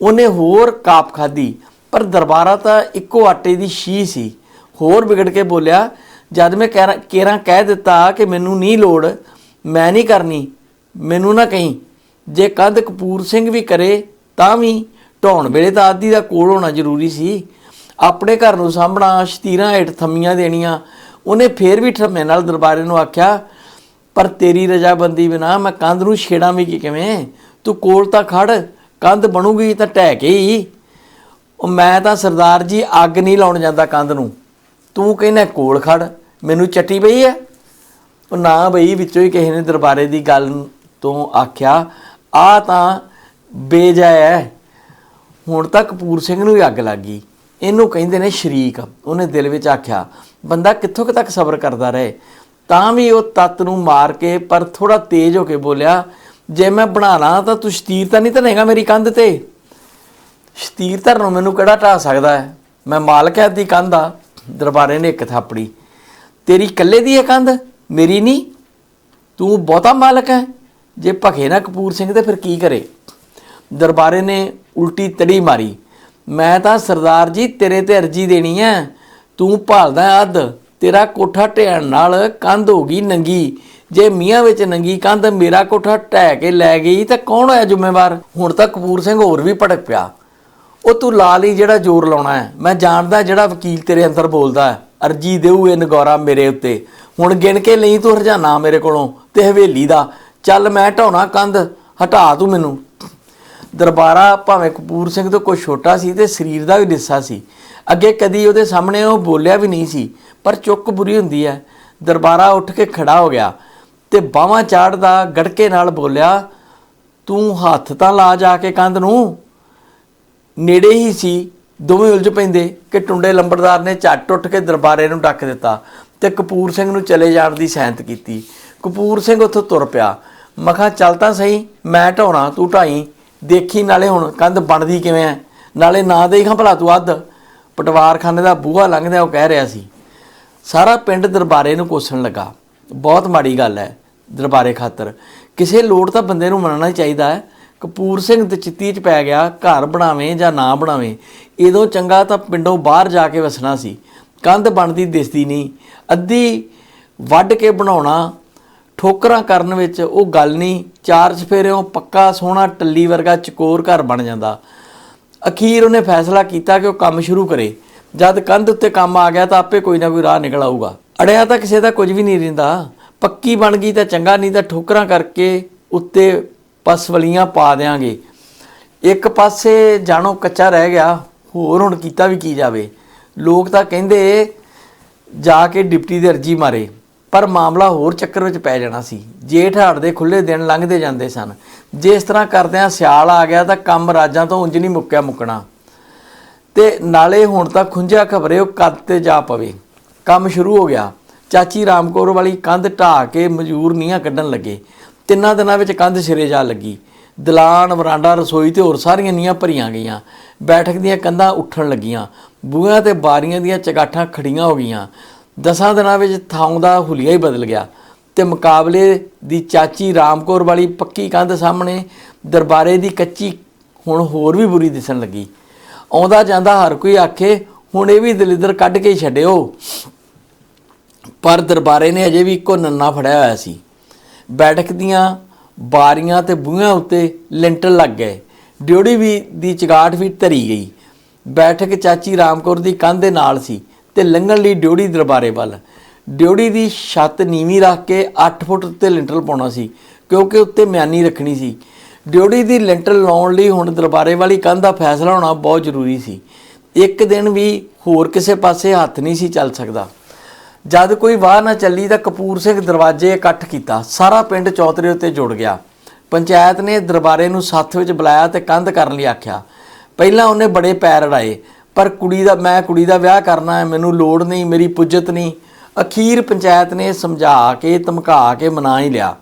ਉਹਨੇ ਹੋਰ ਕਾਪ ਖਾਦੀ ਪਰ ਦਰਬਾਰਾ ਤਾਂ ਇੱਕੋ ਆਟੇ ਦੀ ਸ਼ੀ ਸੀ। ਹੋਰ ਵਿਗੜ ਕੇ ਬੋਲਿਆ, ਜਦ ਮੈਂ ਕਹਿ ਕੇਰਾ ਕਹਿ ਦਿੱਤਾ ਕਿ ਮੈਨੂੰ ਨਹੀਂ ਲੋੜ, ਮੈਂ ਨਹੀਂ ਕਰਨੀ, ਮੈਨੂੰ ਨਾ ਕਹੀਂ। ਜੇ ਕੰਧ ਕਪੂਰ ਸਿੰਘ ਵੀ ਕਰੇ, ਤਾਂ ਵੀ ਢਾਉਣ ਵੇਲੇ ਤਾਂ ਆਦੀ ਦਾ ਕੋਲ ਹੋਣਾ ਜ਼ਰੂਰੀ ਸੀ। ਆਪਣੇ ਘਰ ਨੂੰ ਸਾਂਭਣਾ, ਸ਼ਤੀਰਾਂ ਹੇਠ ਥੰਮੀਆਂ ਦੇਣੀਆਂ। ਉਹਨੇ ਫੇਰ ਵੀ ਠਰਮੇ ਨਾਲ ਦਰਬਾਰੇ ਨੂੰ ਆਖਿਆ ਪਰ ਤੇਰੀ ਰਜਾਬੰਦੀ ਬਿਨਾ ਮੈਂ ਕੰਧ ਨੂੰ ਛੇੜਾਂ ਵੀ ਕਿ ਕਿਵੇਂ? ਤੂੰ ਕੋਲ ਤਾਂ ਖੜ, ਕੰਧ ਬਣੂਗੀ ਤਾਂ ਢਹਿ ਕੇ ਹੀ। ਉਹ ਮੈਂ ਤਾਂ ਸਰਦਾਰ ਜੀ ਅੱਗ ਨਹੀਂ ਲਾਉਣ ਜਾਂਦਾ ਕੰਧ ਨੂੰ। ਤੂੰ ਕਹਿੰਦਾ ਕੋਲ ਖੜ, ਮੈਨੂੰ ਚੱਟੀ ਪਈ ਐ। ਉਹ ਨਾ ਬਈ, ਵਿੱਚੋਂ ਹੀ ਕਿਸੇ ਨੇ ਦਰਬਾਰੇ ਦੀ ਗੱਲ ਤੋਂ ਆਖਿਆ ਆ ਤਾਂ ਬੇਜਾਇ ਹੁਣ ਤੱਕ ਕਪੂਰ ਸਿੰਘ ਨੂੰ ਵੀ ਅੱਗ ਲੱਗ ਗਈ। ਇਹਨੂੰ ਕਹਿੰਦੇ ਨੇ ਸ਼ਰੀਕ। ਉਹਨੇ ਦਿਲ ਵਿੱਚ ਆਖਿਆ, ਬੰਦਾ ਕਿੱਥੋਂ ਕੁ ਤੱਕ ਸਬਰ ਕਰਦਾ ਰਹੇ? ਤਾਂ ਵੀ ਉਹ ਤੱਤ ਨੂੰ ਮਾਰ ਕੇ ਪਰ ਥੋੜਾ ਤੇਜ਼ ਹੋ ਕੇ ਬੋਲਿਆ, ਜੇ ਮੈਂ ਬਣਾਣਾ ਤਾਂ ਤੂੰ ਸ਼ਤੀਰ ਤਾਂ ਨਹੀਂ ਧਨੇਗਾ ਮੇਰੀ ਕੰਧ ਤੇ? ਸ਼ਤੀਰ ਧਰਨ ਮੈਨੂੰ ਕਿਹੜਾ ਢਾ ਸਕਦਾ ਹੈ? ਮੈਂ ਮਾਲਕ ਹੈ ਦੀ ਕੰਧ ਆ, ਦਰਬਾਰੇ ਨੇ ਇੱਕ ਥਾਪੜੀ। ਤੇਰੀ ਇਕੱਲੇ ਦੀ ਹੈ ਕੰਧ? ਮੇਰੀ ਨਹੀਂ? ਤੂੰ ਬਹੁਤਾ ਮਾਲਕ ਹੈ। ਜੇ ਭਖੇ ਨਾ ਕਪੂਰ ਸਿੰਘ ਤੇ ਫਿਰ ਕੀ ਕਰੇ? ਦਰਬਾਰੇ ਨੇ ਉਲਟੀ ਤੜੀ ਮਾਰੀ। ਮੈਂ ਤਾਂ ਸਰਦਾਰ ਜੀ, ਤੇਰੇ ਤੇ ਅਰਜੀ ਦੇਣੀ ਹੈ। ਤੂੰ ਭਾਲਦਾ ਅੱਧ। ਤੇਰਾ ਕੋਠਾ ਢਹਿਣ ਨਾਲ ਕੰਧ ਹੋ ਗਈ ਨੰਗੀ। ਜੇ ਮੀਆਂ ਵਿੱਚ ਨੰਗੀ ਕੰਧ ਮੇਰਾ ਕੋਠਾ ਢਹਿ ਕੇ ਲੈ ਗਈ ਤਾਂ ਕੌਣ ਹੋਇਆ ਜ਼ਿੰਮੇਵਾਰ? ਹੁਣ ਤਾਂ ਕਪੂਰ ਸਿੰਘ ਹੋਰ ਵੀ ਭੜਕ ਪਿਆ। ਉਹ ਤੂੰ ਲਾ ਲਈ ਜਿਹੜਾ ਜ਼ੋਰ ਲਾਉਣਾ ਹੈ। ਮੈਂ ਜਾਣਦਾ ਜਿਹੜਾ ਵਕੀਲ ਤੇਰੇ ਅੰਦਰ ਬੋਲਦਾ ਹੈ। ਅਰਜੀ ਦੇਊ ਇਹ ਨਗੌਰਾ ਮੇਰੇ ਉੱਤੇ। ਹੁਣ ਗਿਣ ਕੇ ਲਈ ਤੂੰ ਹਰਜਾਨਾ ਮੇਰੇ ਕੋਲੋਂ ਤੇ ਹਵੇਲੀ ਦਾ। ਚੱਲ ਮੈਂ ਢਾਉਣਾ ਕੰਧ। ਹਟਾ ਤੂੰ ਮੈਨੂੰ। ਦਰਬਾਰਾ ਭਾਵੇਂ ਕਪੂਰ ਸਿੰਘ ਤੋਂ ਕੋਈ ਛੋਟਾ ਸੀ ਤੇ ਸਰੀਰ ਦਾ ਵੀ ਲਿੱਸਾ ਸੀ। ਅੱਗੇ ਕਦੀ ਉਹਦੇ ਸਾਹਮਣੇ ਉਹ ਬੋਲਿਆ ਵੀ ਨਹੀਂ ਸੀ। ਪਰ ਚੁੱਕ ਬੁਰੀ ਹੁੰਦੀ ਹੈ ਦਰਬਾਰਾ ਉੱਠ ਕੇ ਖੜਾ ਹੋ ਗਿਆ ਤੇ ਬਾਹਾਂ ਚਾੜਦਾ ਗੜਕੇ ਨਾਲ ਬੋਲਿਆ, ਤੂੰ ਹੱਥ ਤਾਂ ਲਾ ਜਾ ਕੇ ਕੰਧ ਨੂੰ। ਨੇੜੇ ਹੀ ਸੀ, ਦੋਵੇਂ ਉਲਝ ਪੈਂਦੇ ਕਿ ਟੁੰਡੇ ਲੰਬੜਦਾਰ ਨੇ ਝੱਟ ਉੱਠ ਕੇ ਦਰਬਾਰੇ ਨੂੰ ਡੱਕ ਦਿੱਤਾ ਤੇ ਕਪੂਰ ਸਿੰਘ ਨੂੰ ਚਲੇ ਜਾਣ ਦੀ ਸੈਂਤ ਕੀਤੀ। ਕਪੂਰ ਸਿੰਘ ਉੱਥੋਂ ਤੁਰ ਪਿਆ। ਮਖਾ, ਚੱਲ ਤਾਂ ਸਹੀ, ਮੈਂ ਢਾਉਣਾ ਤੂੰ ਢਾਈ। ਦੇਖੀ ਨਾਲੇ ਹੁਣ ਕੰਧ ਬਣਦੀ ਕਿਵੇਂ ਐ। ਨਾਲੇ ਨਾ ਦੇਖਾਂ ਭਲਾ ਤੂੰ ਅੱਧ। ਪਟਵਾਰਖਾਨੇ ਦਾ ਬੂਹਾ ਲੰਘਦਿਆਂ ਉਹ ਕਹਿ ਰਿਹਾ ਸੀ ਸਾਰਾ ਪਿੰਡ ਦਰਬਾਰੇ ਨੂੰ ਕੋਸਣ ਲੱਗਾ। ਬਹੁਤ ਮਾੜੀ ਗੱਲ ਹੈ ਦਰਬਾਰੇ ਖਾਤਰ। ਕਿਸੇ ਲੋੜ ਤਾਂ ਬੰਦੇ ਨੂੰ ਮੰਨਣਾ ਹੀ ਚਾਹੀਦਾ ਹੈ। ਕਪੂਰ ਸਿੰਘ ਤੇ ਚਿੱਤੀ 'ਚ ਪੈ ਗਿਆ, ਘਰ ਬਣਾਵੇਂ ਜਾਂ ਨਾ ਬਣਾਵੇਂ। ਇਦੋਂ ਚੰਗਾ ਤਾਂ ਪਿੰਡੋਂ ਬਾਹਰ ਜਾ ਕੇ ਵਸਣਾ ਸੀ। ਕੰਧ ਬਣਦੀ ਦਿਸਦੀ ਨਹੀਂ। ਅੱਧੀ ਵੱਢ ਕੇ ਬਣਾਉਣਾ, ਠੋਕਰਾਂ ਕਰਨ ਵਿੱਚ ਉਹ ਗੱਲ ਨਹੀਂ। ਚਾਰ ਚਫੇਰਿਓਂ ਪੱਕਾ ਸੋਹਣਾ ਟੱਲੀ ਵਰਗਾ ਚਕੋਰ ਘਰ ਬਣ ਜਾਂਦਾ। ਅਖੀਰ ਉਹਨੇ ਫੈਸਲਾ ਕੀਤਾ ਕਿ ਉਹ ਕੰਮ ਸ਼ੁਰੂ ਕਰੇ। ਜਦ ਕੰਧ ਉੱਤੇ ਕੰਮ ਆ ਗਿਆ ਤਾਂ ਆਪੇ ਕੋਈ ਨਾ ਕੋਈ ਰਾਹ ਨਿਕਲ ਆਊਗਾ। ਅੜਿਆ ਤਾਂ ਕਿਸੇ ਦਾ ਕੁਝ ਵੀ ਨਹੀਂ ਰਹਿੰਦਾ ਪੱਕੀ ਬਣ ਗਈ ਤਾਂ ਚੰਗਾ, ਨਹੀਂ ਤਾਂ ਠੋਕਰਾਂ ਕਰਕੇ ਉੱਤੇ ਪਸਵਲੀਆਂ ਪਾ ਦੇਾਂਗੇ ਇੱਕ ਪਾਸੇ ਜਾਣੋ ਕੱਚਾ ਰਹਿ ਗਿਆ, ਹੋਰ ਹੁਣ ਕੀਤਾ ਵੀ ਕੀ ਜਾਵੇ। ਲੋਕ ਤਾਂ ਕਹਿੰਦੇ ਜਾ ਕੇ ਡਿਪਟੀ ਦੇ ਅਰਜੀ ਮਾਰੇ, ਪਰ ਮਾਮਲਾ ਹੋਰ ਚੱਕਰ ਵਿੱਚ ਪੈ ਜਾਣਾ ਸੀ। ਜੇਠ ਹਾੜ ਦੇ ਖੁੱਲੇ ਦਿਨ ਲੰਘਦੇ ਜਾਂਦੇ ਸਨ। ਜੇ ਇਸ ਤਰ੍ਹਾਂ ਕਰਦਿਆਂ ਸਿਆਲ ਆ ਗਿਆ ਤਾਂ ਕੰਮ ਰਾਜਾਂ ਤੋਂ ਉਂਝ ਨਹੀਂ ਮੁੱਕਿਆ ਮੁੱਕਣਾ। ਤੇ ਨਾਲੇ ਹੁਣ ਤਾਂ ਖੁੰਝਿਆ ਖਬਰੇ ਉਹ ਕੱਦ ਤੇ ਜਾ ਪਵੇ। ਕੰਮ ਸ਼ੁਰੂ ਹੋ ਗਿਆ। ਚਾਚੀ ਰਾਮਕੌਰ ਵਾਲੀ ਕੰਧ ਢਾਹ ਕੇ ਮਜ਼ਦੂਰ ਨੀਹਾਂ ਕੱਢਣ ਲੱਗੇ। ਤਿੰਨਾਂ ਦਿਨਾਂ ਵਿੱਚ ਕੰਧ ਸਿਰੇ ਜਾ ਲੱਗੀ। ਦਲਾਨ, ਵਰਾਂਡਾ, ਰਸੋਈ ਤੇ ਹੋਰ ਸਾਰੀਆਂ ਨੀਹਾਂ ਭਰੀਆਂ ਗਈਆਂ। ਬੈਠਕ ਦੀਆਂ ਕੰਧਾਂ ਉੱਠਣ ਲੱਗੀਆਂ। ਬੂਹਾਂ ਤੇ ਬਾਰੀਆਂ ਦੀਆਂ ਚਗਾਠਾਂ ਖੜੀਆਂ ਹੋ ਗਈਆਂ। ਦਸਾਂ ਦਿਨਾਂ ਵਿੱਚ ਥਾਂ ਦਾ ਹੁਲੀਆ ਹੀ ਬਦਲ ਗਿਆ। ਤੇ ਮੁਕਾਬਲੇ ਦੀ ਚਾਚੀ ਰਾਮਕੌਰ ਵਾਲੀ ਪੱਕੀ ਕੰਧ ਸਾਹਮਣੇ ਦਰਬਾਰੇ ਦੀ ਕੱਚੀ ਹੁਣ ਹੋਰ ਵੀ ਬੁਰੀ ਦਿਸਣ ਲੱਗੀ। ਆਉਂਦਾ ਜਾਂਦਾ ਹਰ ਕੋਈ ਆਖੇ, ਹੁਣ ਇਹ ਵੀ ਦਲਿੱਦਰ ਕੱਢ ਕੇ ਹੀ ਛੱਡਿਓ। ਪਰ ਦਰਬਾਰੇ ਨੇ ਅਜੇ ਵੀ ਇੱਕੋ ਨੰਨਾ ਫੜਿਆ ਹੋਇਆ ਸੀ। ਬੈਠਕ ਦੀਆਂ ਬਾਰੀਆਂ ਤੇ ਬੂਹਾਂ ਉੱਤੇ ਲਿੰਟਲ ਲੱਗ ਗਏ। ਡਿਊੜੀ ਵੀ ਦੀ ਚਗਾਟ ਵੀ ਧਰੀ ਗਈ। ਬੈਠਕ ਚਾਚੀ ਰਾਮਕੌਰ ਦੀ ਕੰਧ ਦੇ ਨਾਲ ਸੀ ਤੇ ਲੰਘਣ ਲਈ ਡਿਉੜੀ ਦਰਬਾਰੇ ਵੱਲ। ਡਿਉੜੀ ਦੀ ਛੱਤ ਨੀਵੀਂ ਰੱਖ ਕੇ 8 ਫੁੱਟ ਉੱਤੇ ਲਿੰਟਲ ਪਾਉਣਾ ਸੀ, ਕਿਉਂਕਿ ਉੱਤੇ ਮਿਆਨੀ ਰੱਖਣੀ ਸੀ। ਡਿਉੜੀ ਦੀ ਲੈਂਟਰ ਲਾਉਣ ਲਈ ਹੁਣ ਦਰਬਾਰੇ ਵਾਲੀ ਕੰਧ ਦਾ ਫੈਸਲਾ ਹੋਣਾ ਬਹੁਤ ਜ਼ਰੂਰੀ ਸੀ। ਇੱਕ ਦਿਨ ਵੀ ਹੋਰ ਕਿਸੇ ਪਾਸੇ ਹੱਥ ਨਹੀਂ ਸੀ ਚੱਲ ਸਕਦਾ। ਜਦ ਕੋਈ ਵਾਹ ਨਾ ਚੱਲੀ ਤਾਂ ਕਪੂਰ ਸਿੰਘ ਦਰਵਾਜ਼ੇ ਇਕੱਠ ਕੀਤਾ। ਸਾਰਾ ਪਿੰਡ ਚੌਤਰੇ ਉੱਤੇ ਜੁੜ ਗਿਆ। ਪੰਚਾਇਤ ਨੇ ਦਰਬਾਰੇ ਨੂੰ ਸੱਥ ਵਿੱਚ ਬੁਲਾਇਆ ਤੇ ਕੰਧ ਕਰਨ ਲਈ ਆਖਿਆ, ਪਹਿਲਾਂ ਉਹਨੇ ਬੜੇ ਪੈਰ ਅੜਾਏ, ਪਰ ਕੁੜੀ ਦਾ, ਮੈਂ ਕੁੜੀ ਦਾ ਵਿਆਹ ਕਰਨਾ ਹੈ, ਮੈਨੂੰ ਲੋੜ ਨਹੀਂ, ਮੇਰੀ ਪੁੱਜਤ ਨਹੀਂ। ਅਖੀਰ ਪੰਚਾਇਤ ਨੇ ਸਮਝਾ ਕੇ, ਧਮਕਾ ਕੇ ਮਨਾ ਹੀ ਲਿਆ।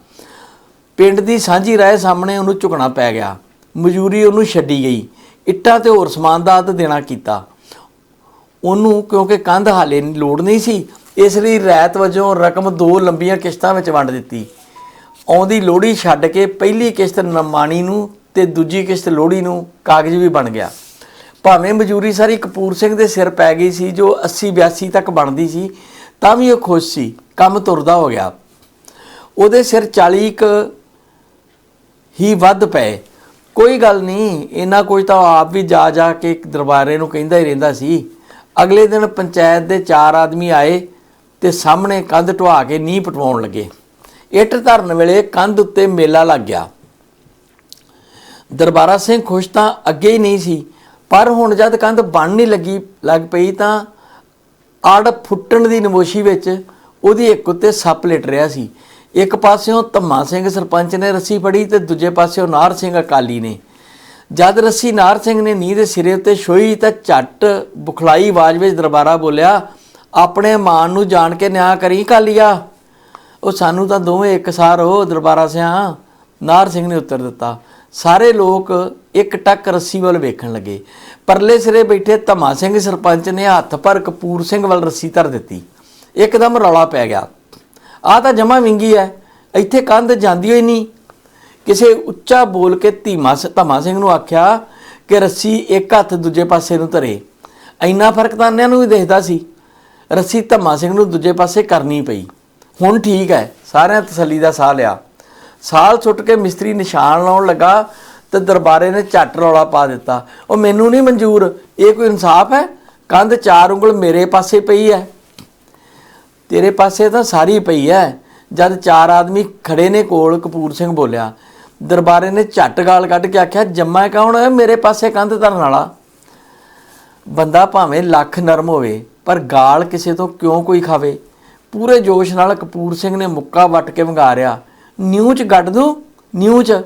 ਪਿੰਡ ਦੀ ਸਾਂਝੀ ਰਾਏ ਸਾਹਮਣੇ ਉਹਨੂੰ ਝੁਕਣਾ ਪੈ ਗਿਆ। ਮਜ਼ਦੂਰੀ ਉਹਨੂੰ ਛੱਡੀ ਗਈ। ਇੱਟਾਂ ਤੇ ਹੋਰ ਸਮਾਨ ਦਾ ਅੱਧ ਦੇਣਾ ਕੀਤਾ। ਉਹਨੂੰ ਕਿਉਂਕਿ ਕੰਧ ਹਾਲੇ ਲੋੜ ਨਹੀਂ ਸੀ, ਇਸ ਲਈ ਰੈਤ ਵਜੋਂ ਰਕਮ ਦੋ ਲੰਬੀਆਂ ਕਿਸ਼ਤਾਂ ਵਿੱਚ ਵੰਡ ਦਿੱਤੀ। ਆਉਂਦੀ ਲੋੜੀ ਛੱਡ ਕੇ ਪਹਿਲੀ ਕਿਸ਼ਤ ਨਮਾਣੀ ਨੂੰ ਤੇ ਦੂਜੀ ਕਿਸ਼ਤ ਲੋੜੀ ਨੂੰ ਕਾਗਜ਼ ਵੀ ਬਣ ਗਿਆ। ਭਾਵੇਂ ਮਜ਼ਦੂਰੀ ਸਾਰੀ ਕਪੂਰ ਸਿੰਘ ਦੇ ਸਿਰ ਪੈ ਗਈ ਸੀ, ਜੋ 80 82 ਤੱਕ ਬਣਦੀ ਸੀ, ਤਾਂ ਵੀ ਉਹ ਖੁਸ਼ ਸੀ। ਕੰਮ ਤੁਰਦਾ ਹੋ ਗਿਆ। ਉਹਦੇ ਸਿਰ 40 ਕ ਹੀ ਵੱਧ ਪਏ। ਕੋਈ ਗੱਲ ਨਹੀਂ, ਇਹਨਾਂ ਕੋਈ ਤਾਂ ਉਹ ਆਪ ਵੀ ਜਾ ਜਾ ਕੇ ਇੱਕ ਦਰਬਾਰੇ ਨੂੰ ਕਹਿੰਦਾ ਹੀ ਰਹਿੰਦਾ ਸੀ। ਅਗਲੇ ਦਿਨ ਪੰਚਾਇਤ ਦੇ ਚਾਰ ਆਦਮੀ ਆਏ ਤੇ ਸਾਹਮਣੇ ਕੰਧ ਢਵਾ ਕੇ ਨੀਂਹ ਪਟਵਾਉਣ ਲੱਗੇ। ਇੱਟ ਧਰਨ ਵੇਲੇ ਕੰਧ ਉੱਤੇ ਮੇਲਾ ਲੱਗ ਗਿਆ। ਦਰਬਾਰਾ ਸਿੰਘ ਖੁਸ਼ ਤਾਂ ਅੱਗੇ ਹੀ ਨਹੀਂ ਸੀ, ਪਰ ਹੁਣ ਜਦ ਕੰਧ ਬਣ ਨਹੀਂ ਲੱਗੀ, ਲੱਗ ਪਈ ਤਾਂ ਆੜ ਫੁੱਟਣ ਦੀ ਨਮੋਸ਼ੀ ਵਿੱਚ ਉਹਦੀ ਇੱਕ ਉੱਤੇ ਸੱਪ ਲਿਟ ਰਿਹਾ ਸੀ। ਇੱਕ ਪਾਸਿਓਂ ਧੰਮਾ ਸਿੰਘ ਸਰਪੰਚ ਨੇ ਰੱਸੀ ਫੜੀ ਤੇ ਦੂਜੇ ਪਾਸਿਓਂ ਨਾਰ ਸਿੰਘ ਅਕਾਲੀ ਨੇ। ਜਦ ਰੱਸੀ ਨਾਰ ਸਿੰਘ ਨੇ ਨੀਂਹ ਦੇ ਸਿਰੇ ਉੱਤੇ ਛੋਈ ਤਾਂ ਝੱਟ ਬੁਖਲਾਈ ਆਵਾਜ਼ ਵਿੱਚ ਦਰਬਾਰਾ ਬੋਲਿਆ, ਆਪਣੇ ਮਾਨ ਨੂੰ ਜਾਣ ਕੇ ਨਿਆਂ ਕਰੀ ਕਾਲੀਆ। ਉਹ ਸਾਨੂੰ ਤਾਂ ਦੋਵੇਂ ਇੱਕ ਸਾਰ ਹੋ, ਦਰਬਾਰਾ ਸਿਆ ਨਾਰ ਸਿੰਘ ਨੇ ਉੱਤਰ ਦਿੱਤਾ। ਸਾਰੇ ਲੋਕ ਇੱਕ ਟੱਕ ਰੱਸੀ ਵੱਲ ਵੇਖਣ ਲੱਗੇ। ਪਰਲੇ ਸਿਰੇ ਬੈਠੇ ਧਮਾ ਸਿੰਘ ਸਰਪੰਚ ਨੇ ਹੱਥ ਪਰ ਕਪੂਰ ਸਿੰਘ ਵੱਲ ਰੱਸੀ ਧਰ ਦਿੱਤੀ। ਇੱਕਦਮ ਰੌਲਾ ਪੈ ਗਿਆ। ਆ ਤਾਂ ਜਮਾ ਵਿੰਗੀ ਹੈ। ਇੱਥੇ ਕੰਧ ਜਾਂਦੀ ਹੋਈ ਨਹੀਂ। ਕਿਸੇ ਉੱਚਾ ਬੋਲ ਕੇ ਧੀਮਾ ਸ- ਧਮਾ ਸਿੰਘ ਨੂੰ ਆਖਿਆ ਕਿ ਰੱਸੀ ਇੱਕ ਹੱਥ ਦੂਜੇ ਪਾਸੇ ਨੂੰ ਧਰੇ। ਇੰਨਾ ਫ਼ਰਕ ਤਾਂ ਅੰਨਿਆਂ ਨੂੰ ਵੀ ਦੇਖਦਾ ਸੀ। ਰੱਸੀ ਧਮਾ ਸਿੰਘ ਨੂੰ ਦੂਜੇ ਪਾਸੇ ਕਰਨੀ ਪਈ। ਹੁਣ ਠੀਕ ਹੈ, ਸਾਰਿਆਂ ਤਸੱਲੀ ਦਾ ਸਾਹ ਲਿਆ। ਸਾਲ ਛੁੱਟ ਕੇ ਮਿਸਤਰੀ ਨਿਸ਼ਾਨ ਲਾਉਣ ਲੱਗਾ ਤੇ ਦਰਬਾਰੇ ਨੇ ਝੱਟ ਰੌਲਾ ਪਾ ਦਿੱਤਾ। ਉਹ ਮੈਨੂੰ ਨਹੀਂ ਮਨਜ਼ੂਰ, ਇਹ ਕੋਈ ਇਨਸਾਫ ਹੈ? ਕੰਧ ਚਾਰ ਉਂਗਲ ਮੇਰੇ ਪਾਸੇ ਪਈ ਹੈ। ਤੇਰੇ ਪਾਸੇ ਤਾਂ ਸਾਰੀ ਪਈ ਐ। ਜਦ ਚਾਰ ਆਦਮੀ ਖੜੇ ਨੇ ਕੋਲ, ਕਪੂਰ ਸਿੰਘ ਬੋਲਿਆ, ਦਰਬਾਰੇ ਨੇ ਝੱਟ ਗਾਲ ਕੱਢ ਕੇ ਆਖਿਆ, ਜੰਮਾ ਕੌਣ ਹੈ ਮੇਰੇ ਪਾਸੇ ਕੰਧ ਧਰਨ ਵਾਲਾ। ਬੰਦਾ ਭਾਵੇਂ ਲੱਖ ਨਰਮ ਹੋਵੇ, ਪਰ ਗਾਲ ਕਿਸੇ ਤੋਂ ਕਿਉਂ ਕੋਈ ਖਾਵੇ? ਪੂਰੇ ਜੋਸ਼ ਨਾਲ ਕਪੂਰ ਸਿੰਘ ਨੇ ਮੁੱਕਾ ਵੱਟ ਕੇ ਵੰਗਾਰਿਆ, ਨਿਊ ਚ ਗੱਡ ਦੂੰ? ਨਿਊ ਚ?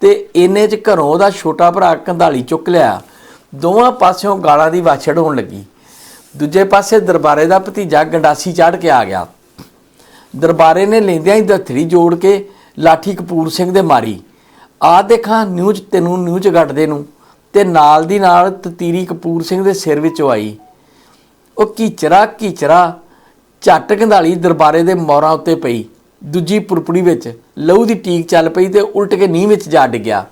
ਤੇ ਇਹਨੇ ਚ ਘਰੋਂ ਉਹਦਾ ਛੋਟਾ ਭਰਾ ਕੰਧਾਲੀ ਚੁੱਕ ਲਿਆ। ਦੋਵਾਂ ਪਾਸਿਓਂ ਗਾਲਾਂ ਦੀ ਵਾਛੜ ਹੋਣ ਲੱਗੀ। ਦੂਜੇ ਪਾਸੇ ਦਰਬਾਰੇ ਦਾ ਭਤੀਜਾ ਗੰਡਾਸੀ ਚੜ੍ਹ ਕੇ ਆ ਗਿਆ। ਦਰਬਾਰੇ ਨੇ ਲੈਂਦਿਆਂ ਹੀ ਦਥੜੀ ਜੋੜ ਕੇ ਲਾਠੀ ਕਪੂਰ ਸਿੰਘ ਦੇ ਮਾਰੀ। ਆ ਦੇਖਾਂ ਨਿਊਜ਼ ਤੈਨੂੰ ਨਿਊਜ਼ ਗੱਡਦੇ ਨੂੰ ਤੇ ਨਾਲ ਦੀ ਨਾਲ ਤਤੀਰੀ ਕਪੂਰ ਸਿੰਘ ਦੇ ਸਿਰ ਵਿੱਚੋਂ ਆਈ। ਉਹ ਕੀਚਰਾ ਕੀਚਰਾ ਝੱਟ ਕੰਧਾਲੀ ਦਰਬਾਰੇ ਦੇ ਮੋਰਾਂ ਉੱਤੇ ਪਈ। ਦੂਜੀ ਪੁਰਪੜੀ ਵਿੱਚ ਲਹੂ ਦੀ ਟੀਕ ਚੱਲ ਪਈ ਤੇ ਉਲਟ ਕੇ ਨੀਂਹ ਵਿੱਚ ਜਾ ਡਿੱਗਿਆ।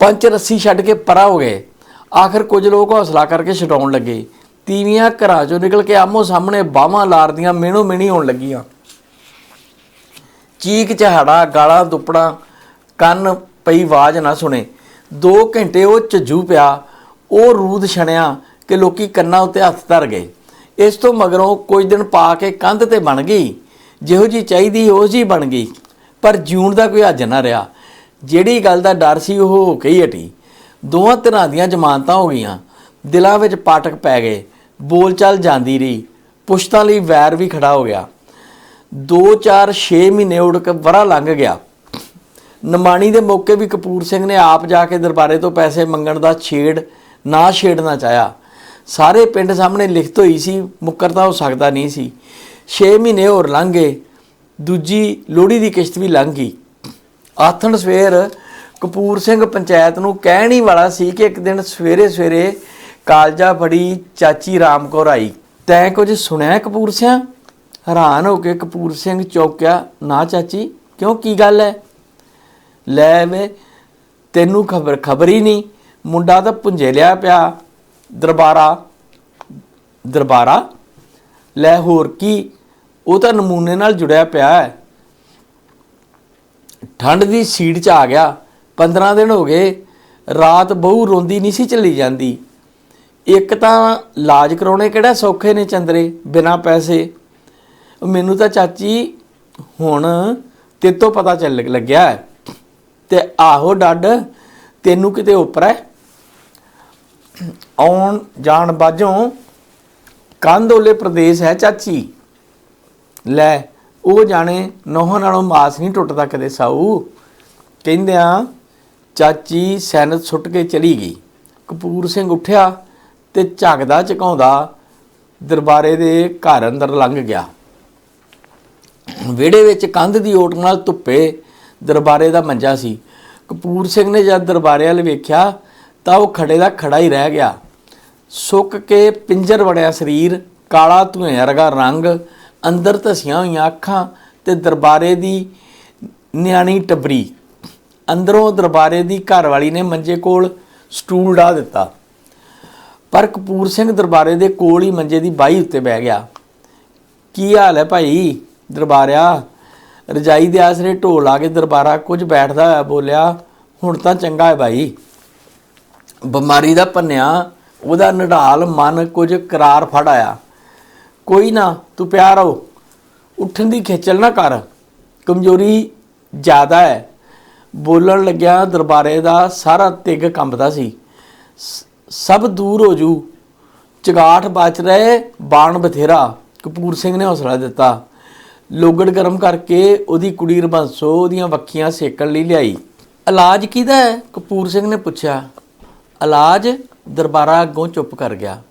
ਪੰਚ ਰੱਸੀ ਛੱਡ ਕੇ ਪਰਾ ਹੋ ਗਏ। ਆਖਰ ਕੁਝ ਲੋਕ ਹੌਸਲਾ ਕਰਕੇ ਛਡਾਉਣ ਲੱਗੇ। ਤੀਵੀਆਂ ਘਰਾਂ ਚੋਂ ਨਿਕਲ ਕੇ ਆਮੋ ਸਾਹਮਣੇ ਬਾਹਾਂ ਲਾਰਦੀਆਂ ਮੇਣੋ ਮੇਣੀ ਹੋਣ ਲੱਗੀਆਂ। ਚੀਕ ਚਹਾੜਾ ਗਾਲਾਂ, ਦੁੱਪੜਾ, ਕੰਨ ਪਈ ਆਵਾਜ਼ ਨਾ ਸੁਣੇ। 2 ਘੰਟੇ ਉਹ ਝੱਜੂ ਪਿਆ, ਉਹ ਰੂਦ ਛਣਿਆ ਕਿ ਲੋਕੀ ਕੰਨਾਂ ਉੱਤੇ ਹੱਥ ਧਰ ਗਏ। ਇਸ ਤੋਂ ਮਗਰੋਂ ਕੁਝ ਦਿਨ ਪਾ ਕੇ ਕੰਧ ਤੇ ਬਣ ਗਈ। ਜਿਹੋ ਜੀ ਚਾਹੀਦੀ, ਉਹ ਜੀ ਬਣ ਗਈ। ਪਰ ਜਿਉਣ ਦਾ ਕੋਈ ਹੱਜ ਨਾ ਰਿਹਾ। ਜਿਹੜੀ ਗੱਲ ਦਾ ਡਰ ਸੀ, ਉਹ ਹੋ ਕੇ ਹੀ ਹਟੀ। ਦੋਵਾਂ ਧਿਰਾਂ ਦੀਆਂ ਜ਼ਮਾਨਤਾਂ ਹੋ ਗਈਆਂ। ਦਿਲਾਂ ਵਿੱਚ ਪਾਟਕ ਪੈ ਗਏ। ਬੋਲਚਾਲ ਜਾਂਦੀ ਰਹੀ। ਪੁਸ਼ਤਾਂ ਲਈ ਵੈਰ ਵੀ ਖੜਾ ਹੋ ਗਿਆ। 2 4 6 ਮਹੀਨੇ ਉੜ ਕੇ ਵਰਾ ਲੰਘ ਗਿਆ। ਨਮਾਣੀ ਦੇ ਮੌਕੇ ਵੀ ਕਪੂਰ ਸਿੰਘ ਨੇ ਆਪ ਜਾ ਕੇ ਦਰਬਾਰੇ ਤੋਂ ਪੈਸੇ ਮੰਗਣ ਦਾ ਛੇੜ ਨਾ ਛੇੜਨਾ ਚਾਹਿਆ। ਸਾਰੇ ਪਿੰਡ ਸਾਹਮਣੇ ਲਿਖਤ ਹੋਈ ਸੀ, ਮੁੱਕਰ ਤਾਂ ਹੋ ਸਕਦਾ ਨਹੀਂ ਸੀ। 6 ਮਹੀਨੇ ਹੋਰ ਲੰਘ ਗਏ। ਦੂਜੀ ਲੋਹੜੀ ਦੀ ਕਿਸ਼ਤ ਵੀ ਲੰਘ ਗਈ। ਆਥਣ ਸਵੇਰ ਕਪੂਰ ਸਿੰਘ ਪੰਚਾਇਤ ਨੂੰ ਕਹਿਣ ਹੀ ਵਾਲਾ ਸੀ ਕਿ ਇੱਕ ਦਿਨ ਸਵੇਰੇ ਸਵੇਰੇ ਕਾਲਜਾ ਫੜੀ ਚਾਚੀ ਰਾਮ ਕੌਰ ਆਈ। ਤੈਂ ਕੁਝ ਸੁਣਿਆ ਕਪੂਰ ਸਿਆ? ਹੈਰਾਨ ਹੋ ਕੇ ਕਪੂਰ ਸਿੰਘ ਚੌਕਿਆ, ਨਾ ਚਾਚੀ, ਕਿਉਂ? ਕੀ ਗੱਲ ਹੈ ਲੈ ਵੇ, ਤੈਨੂੰ ਖਬਰ ਖਬਰ ਹੀ ਨਹੀਂ। ਮੁੰਡਾ ਤਾਂ ਪੁੰਝੇ ਲਿਆ ਪਿਆ। ਦਰਬਾਰਾ ਦਰਬਾਰਾ? ਲੈ ਹੋਰ ਕੀ? ਉਹ ਤਾਂ ਨਮੂਨੇ ਨਾਲ ਜੁੜਿਆ ਪਿਆ ਹੈ ਠੰਡ ਦੀ ਸੀੜ ਚ ਆ ਗਿਆ। 15 ਦਿਨ ਹੋ ਗਏ। ਰਾਤ ਬਹੁ ਰੋਂਦੀ ਨਹੀਂ ਸੀ ਚੱਲੀ ਜਾਂਦੀ। ਇੱਕ ਤਾਂ ਇਲਾਜ ਕਰਾਉਣੇ ਕਿਹੜਾ ਸੌਖੇ ਨੇ ਚੰਦਰੇ, ਬਿਨਾ ਪੈਸੇ। ਮੈਨੂੰ ਤਾਂ ਚਾਚੀ ਹੁਣ ਤੇਰੇ ਤੋਂ ਪਤਾ ਚੱਲ ਲੱਗਿਆ ਹੈ। ਤੇ ਆਹੋ ਡੱਡ, ਤੈਨੂੰ ਕਿਤੇ ਉੱਪਰ ਹੈ? ਆਉਣ ਜਾਣ ਬਾਝੋਂ ਕੰਦੋਲੇ ਪ੍ਰਦੇਸ਼ ਹੈ ਚਾਚੀ। ਲੈ, ਉਹ ਜਾਣੇ ਨੋਹਾਂ ਨਾਲੋਂ ਮਾਸ ਨਹੀਂ ਟੁੱਟਦਾ ਕਦੇ ਸਾਊ। ਕਹਿੰਦਿਆਂ ਚਾਚੀ ਸੈਨਤ ਸੁੱਟ ਕੇ ਚਲੀ ਗਈ। ਕਪੂਰ ਸਿੰਘ ਉੱਠਿਆ ਤੇ ਝਗਦਾ ਝਕਾਉਂਦਾ ਦਰਬਾਰੇ ਦੇ ਘਰ ਅੰਦਰ ਲੰਘ ਗਿਆ। ਵਿਹੜੇ ਵਿੱਚ ਕੰਧ ਦੀ ਓਟ ਨਾਲ ਧੁੱਪੇ ਦਰਬਾਰੇ ਦਾ ਮੰਜਾ ਸੀ। ਕਪੂਰ ਸਿੰਘ ਨੇ ਜਦ ਦਰਬਾਰੇ ਵੱਲ ਵੇਖਿਆ ਤਾਂ ਉਹ ਖੜੇ ਦਾ ਖੜਾ ਹੀ ਰਹਿ ਗਿਆ। ਸੁੱਕ ਕੇ ਪਿੰਜਰ ਵੜਿਆ ਸਰੀਰ, ਕਾਲਾ ਧੂਏ ਵਰਗਾ ਰੰਗ, ਅੰਦਰ ਧਸੀਆਂ ਹੋਈਆਂ ਅੱਖਾਂ ਤੇ ਦਰਬਾਰੇ ਦੀ ਨਿਆਣੀ ਟੱਬਰੀ। ਅੰਦਰੋਂ ਦਰਬਾਰੇ ਦੀ ਘਰਵਾਲੀ ਨੇ ਮੰਜੇ ਕੋਲ ਸਟੂਲ ਢਾ ਦਿੱਤਾ। ਪਰ ਕਪੂਰ ਸਿੰਘ ਦਰਬਾਰੇ ਦੇ ਕੋਲ ਹੀ ਮੰਜੇ ਦੀ ਬਾਈ ਉੱਤੇ ਬਹਿ ਗਿਆ। ਕੀ ਹਾਲ ਹੈ ਭਾਈ ਦਰਬਾਰਿਆ? ਰਜਾਈ ਦੇ ਆਸਰੇ ਢੋਲ ਆ ਕੇ ਦਰਬਾਰਾ ਕੁਝ ਬੈਠਦਾ ਹੋਇਆ ਬੋਲਿਆ, ਹੁਣ ਤਾਂ ਚੰਗਾ ਹੈ ਭਾਈ। ਬਿਮਾਰੀ ਦਾ ਭੰਨਿਆ ਉਹਦਾ ਨਿਢਾਲ ਮਨ ਕੁਝ ਕਰਾਰ ਫੜ ਆਇਆ। ਕੋਈ ਨਾ, ਤੂੰ ਪਿਆਰ ਆਓ। ਉੱਠਣ ਦੀ ਖੇਚਲ ਨਾ ਕਰ। ਕਮਜ਼ੋਰੀ ਜ਼ਿਆਦਾ ਹੈ। ਬੋਲਣ ਲੱਗਿਆ ਦਰਬਾਰੇ ਦਾ ਸਾਰਾ ਤਿੱਗ ਕੰਬਦਾ ਸੀ ਸ- ਸਭ ਦੂਰ ਹੋ ਜੂ। ਚਗਾਠ ਬਚ ਰਹੇ, ਬਾਣ ਬਥੇਰਾ। ਕਪੂਰ ਸਿੰਘ ਨੇ ਹੌਸਲਾ ਦਿੱਤਾ। ਲੋਗੜ ਗਰਮ ਕਰਕੇ ਉਹਦੀ ਕੁੜੀ ਰਬੰਸੋ ਉਹਦੀਆਂ ਵੱਖੀਆਂ ਸੇਕਣ ਲਈ ਲਿਆਈ। ਇਲਾਜ ਕਿਹਦਾ ਹੈ? ਕਪੂਰ ਸਿੰਘ ਨੇ ਪੁੱਛਿਆ। ਇਲਾਜ ਦਰਬਾਰਾ ਅੱਗੋਂ ਚੁੱਪ ਕਰ ਗਿਆ।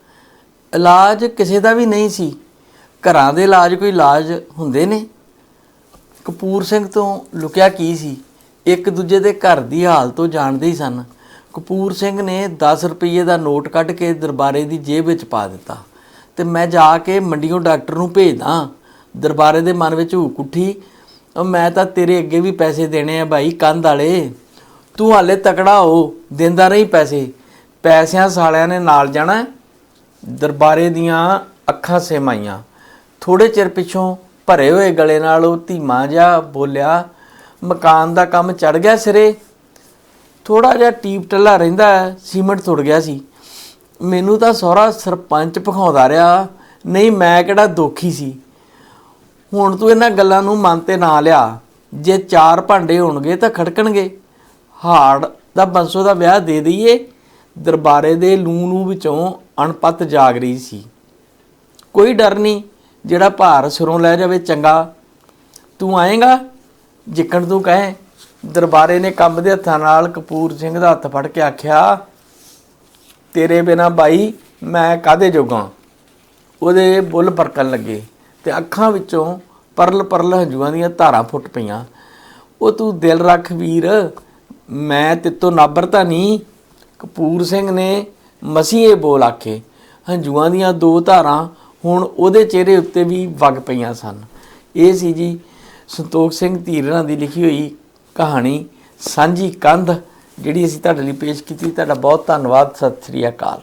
ਇਲਾਜ ਕਿਸੇ ਦਾ ਵੀ ਨਹੀਂ ਸੀ। ਘਰਾਂ ਦੇ ਇਲਾਜ ਕੋਈ ਇਲਾਜ ਹੁੰਦੇ ਨੇ। ਕਪੂਰ ਸਿੰਘ ਤੋਂ ਲੁਕਿਆ ਕੀ ਸੀ? ਇੱਕ ਦੂਜੇ ਦੇ ਘਰ ਦੀ ਹਾਲਤ ਤੋਂ ਜਾਣਦੇ ਹੀ ਸਨ। ਕਪੂਰ ਸਿੰਘ ਨੇ 10 ਰੁਪਏ ਦਾ ਨੋਟ ਕੱਢ ਕੇ ਦਰਬਾਰੇ ਦੀ ਜੇਬ ਵਿੱਚ ਪਾ ਦਿੱਤਾ ਤੇ ਮੈਂ ਜਾ ਕੇ ਮੰਡੀੋਂ ਡਾਕਟਰ ਨੂੰ ਭੇਜਦਾ। ਦਰਬਾਰੇ ਦੇ ਮਨ ਵਿੱਚ ਹੂਕ ਉੱਠੀ, ਉਹ ਮੈਂ ਤਾਂ ਤੇਰੇ ਅੱਗੇ ਵੀ ਪੈਸੇ ਦੇਣੇ ਆ ਭਾਈ ਕੰਧ ਵਾਲੇ। ਤੂੰ ਹਾਲੇ ਤਕੜਾ ਹੋ, ਦਿੰਦਾ ਰਹੀ ਪੈਸੇ। ਪੈਸਿਆਂ ਸਾਲਿਆਂ ਨੇ ਨਾਲ ਜਾਣਾ ਦਰਬਾਰੇ ਦੀਆਂ ਅੱਖਾਂ ਸੇਮਾਈਆਂ। ਥੋੜੇ ਚਿਰ ਪਿੱਛੋਂ ਭਰੇ ਹੋਏ ਗਲੇ ਨਾਲ ਉਹ ਧੀਮਾ ਜਿਹਾ ਬੋਲਿਆ, ਮਕਾਨ ਦਾ ਕੰਮ ਚੜ ਗਿਆ ਸਿਰੇ। ਥੋੜਾ ਜਿਹਾ ਟੀਪ ਟੱਲਾ ਰਹਿੰਦਾ ਹੈ, ਸੀਮੈਂਟ ਤੁੜ ਗਿਆ ਸੀ। ਮੈਨੂੰ ਤਾਂ ਸਹੁਰਾ ਸਰਪੰਚ ਭਖਾਉਂਦਾ ਰਿਹਾ ਨਹੀਂ ਮੈਂ ਕਿਹੜਾ ਦੋਖੀ ਸੀ। ਹੁਣ ਤੂੰ ਇਹਨਾਂ ਗੱਲਾਂ ਨੂੰ ਮਨ ਤੇ ਨਾ ਲਿਆ। ਜੇ ਚਾਰ ਭਾਂਡੇ ਹੋਣਗੇ ਤਾਂ ਖੜਕਣਗੇ। ਹਾੜ ਦਾ ਬੰਸੋ ਦਾ ਵਿਆਹ ਦੇ ਦਈਏ। ਦਰਬਾਰੇ ਦੇ ਲੂ ਨੂੰ ਵਿੱਚੋਂ ਅਣਪੱਤ ਜਾਗ ਰਹੀ ਸੀ। ਕੋਈ ਡਰ ਨਹੀਂ ਜਿਹੜਾ ਭਾਰ ਸਿਰੋਂ ਲੈ ਜਾਵੇ ਚੰਗਾ। ਤੂੰ ਆਏਗਾ ਜਿੱਕਣ ਤੂੰ ਕਹੇ। ਦਰਬਾਰੇ ਨੇ ਕੰਬਦੇ ਹੱਥਾਂ ਨਾਲ ਕਪੂਰ ਸਿੰਘ ਦਾ ਹੱਥ ਫੜ ਕੇ ਆਖਿਆ, ਤੇਰੇ ਬਿਨਾ ਬਾਈ ਮੈਂ ਕਾਦੇ ਜੋਗਾ? ਉਹਦੇ ਬੁੱਲ ਪਰਕਣ ਲੱਗੇ ਤੇ ਅੱਖਾਂ ਵਿੱਚੋਂ ਪਰਲ ਪਰਲ ਹੰਝੂਆਂ ਦੀਆਂ ਧਾਰਾਂ ਫੁੱਟ ਪਈਆਂ। ਉਹ ਤੂੰ ਦਿਲ ਰੱਖ ਵੀਰ, ਮੈਂ ਤਿੱਤੋਂ ਨਾਬਰਤਾ ਨਹੀਂ। ਕਪੂਰ ਸਿੰਘ ਨੇ ਮਸੀਹੇ ਬੋਲ ਆਖੇ। ਹੰਝੂਆਂ ਦੀਆਂ ਦੋ ਧਾਰਾਂ ਹੁਣ ਉਹਦੇ ਚਿਹਰੇ ਉੱਤੇ ਵੀ ਵਗ ਪਈਆਂ ਸਨ। ਇਹ ਸੀ ਜੀ ਸੰਤੋਖ ਸਿੰਘ ਧੀਰਨਾ ਦੀ ਲਿਖੀ ਹੋਈ ਕਹਾਣੀ ਸਾਂਝੀ ਕੰਧ ਜਿਹੜੀ ਅਸੀਂ ਤੁਹਾਡੇ ਲਈ ਪੇਸ਼ ਕੀਤੀ, ਤੁਹਾਡਾ ਬਹੁਤ ਧੰਨਵਾਦ, ਸਤਿ ਸ੍ਰੀ ਅਕਾਲ।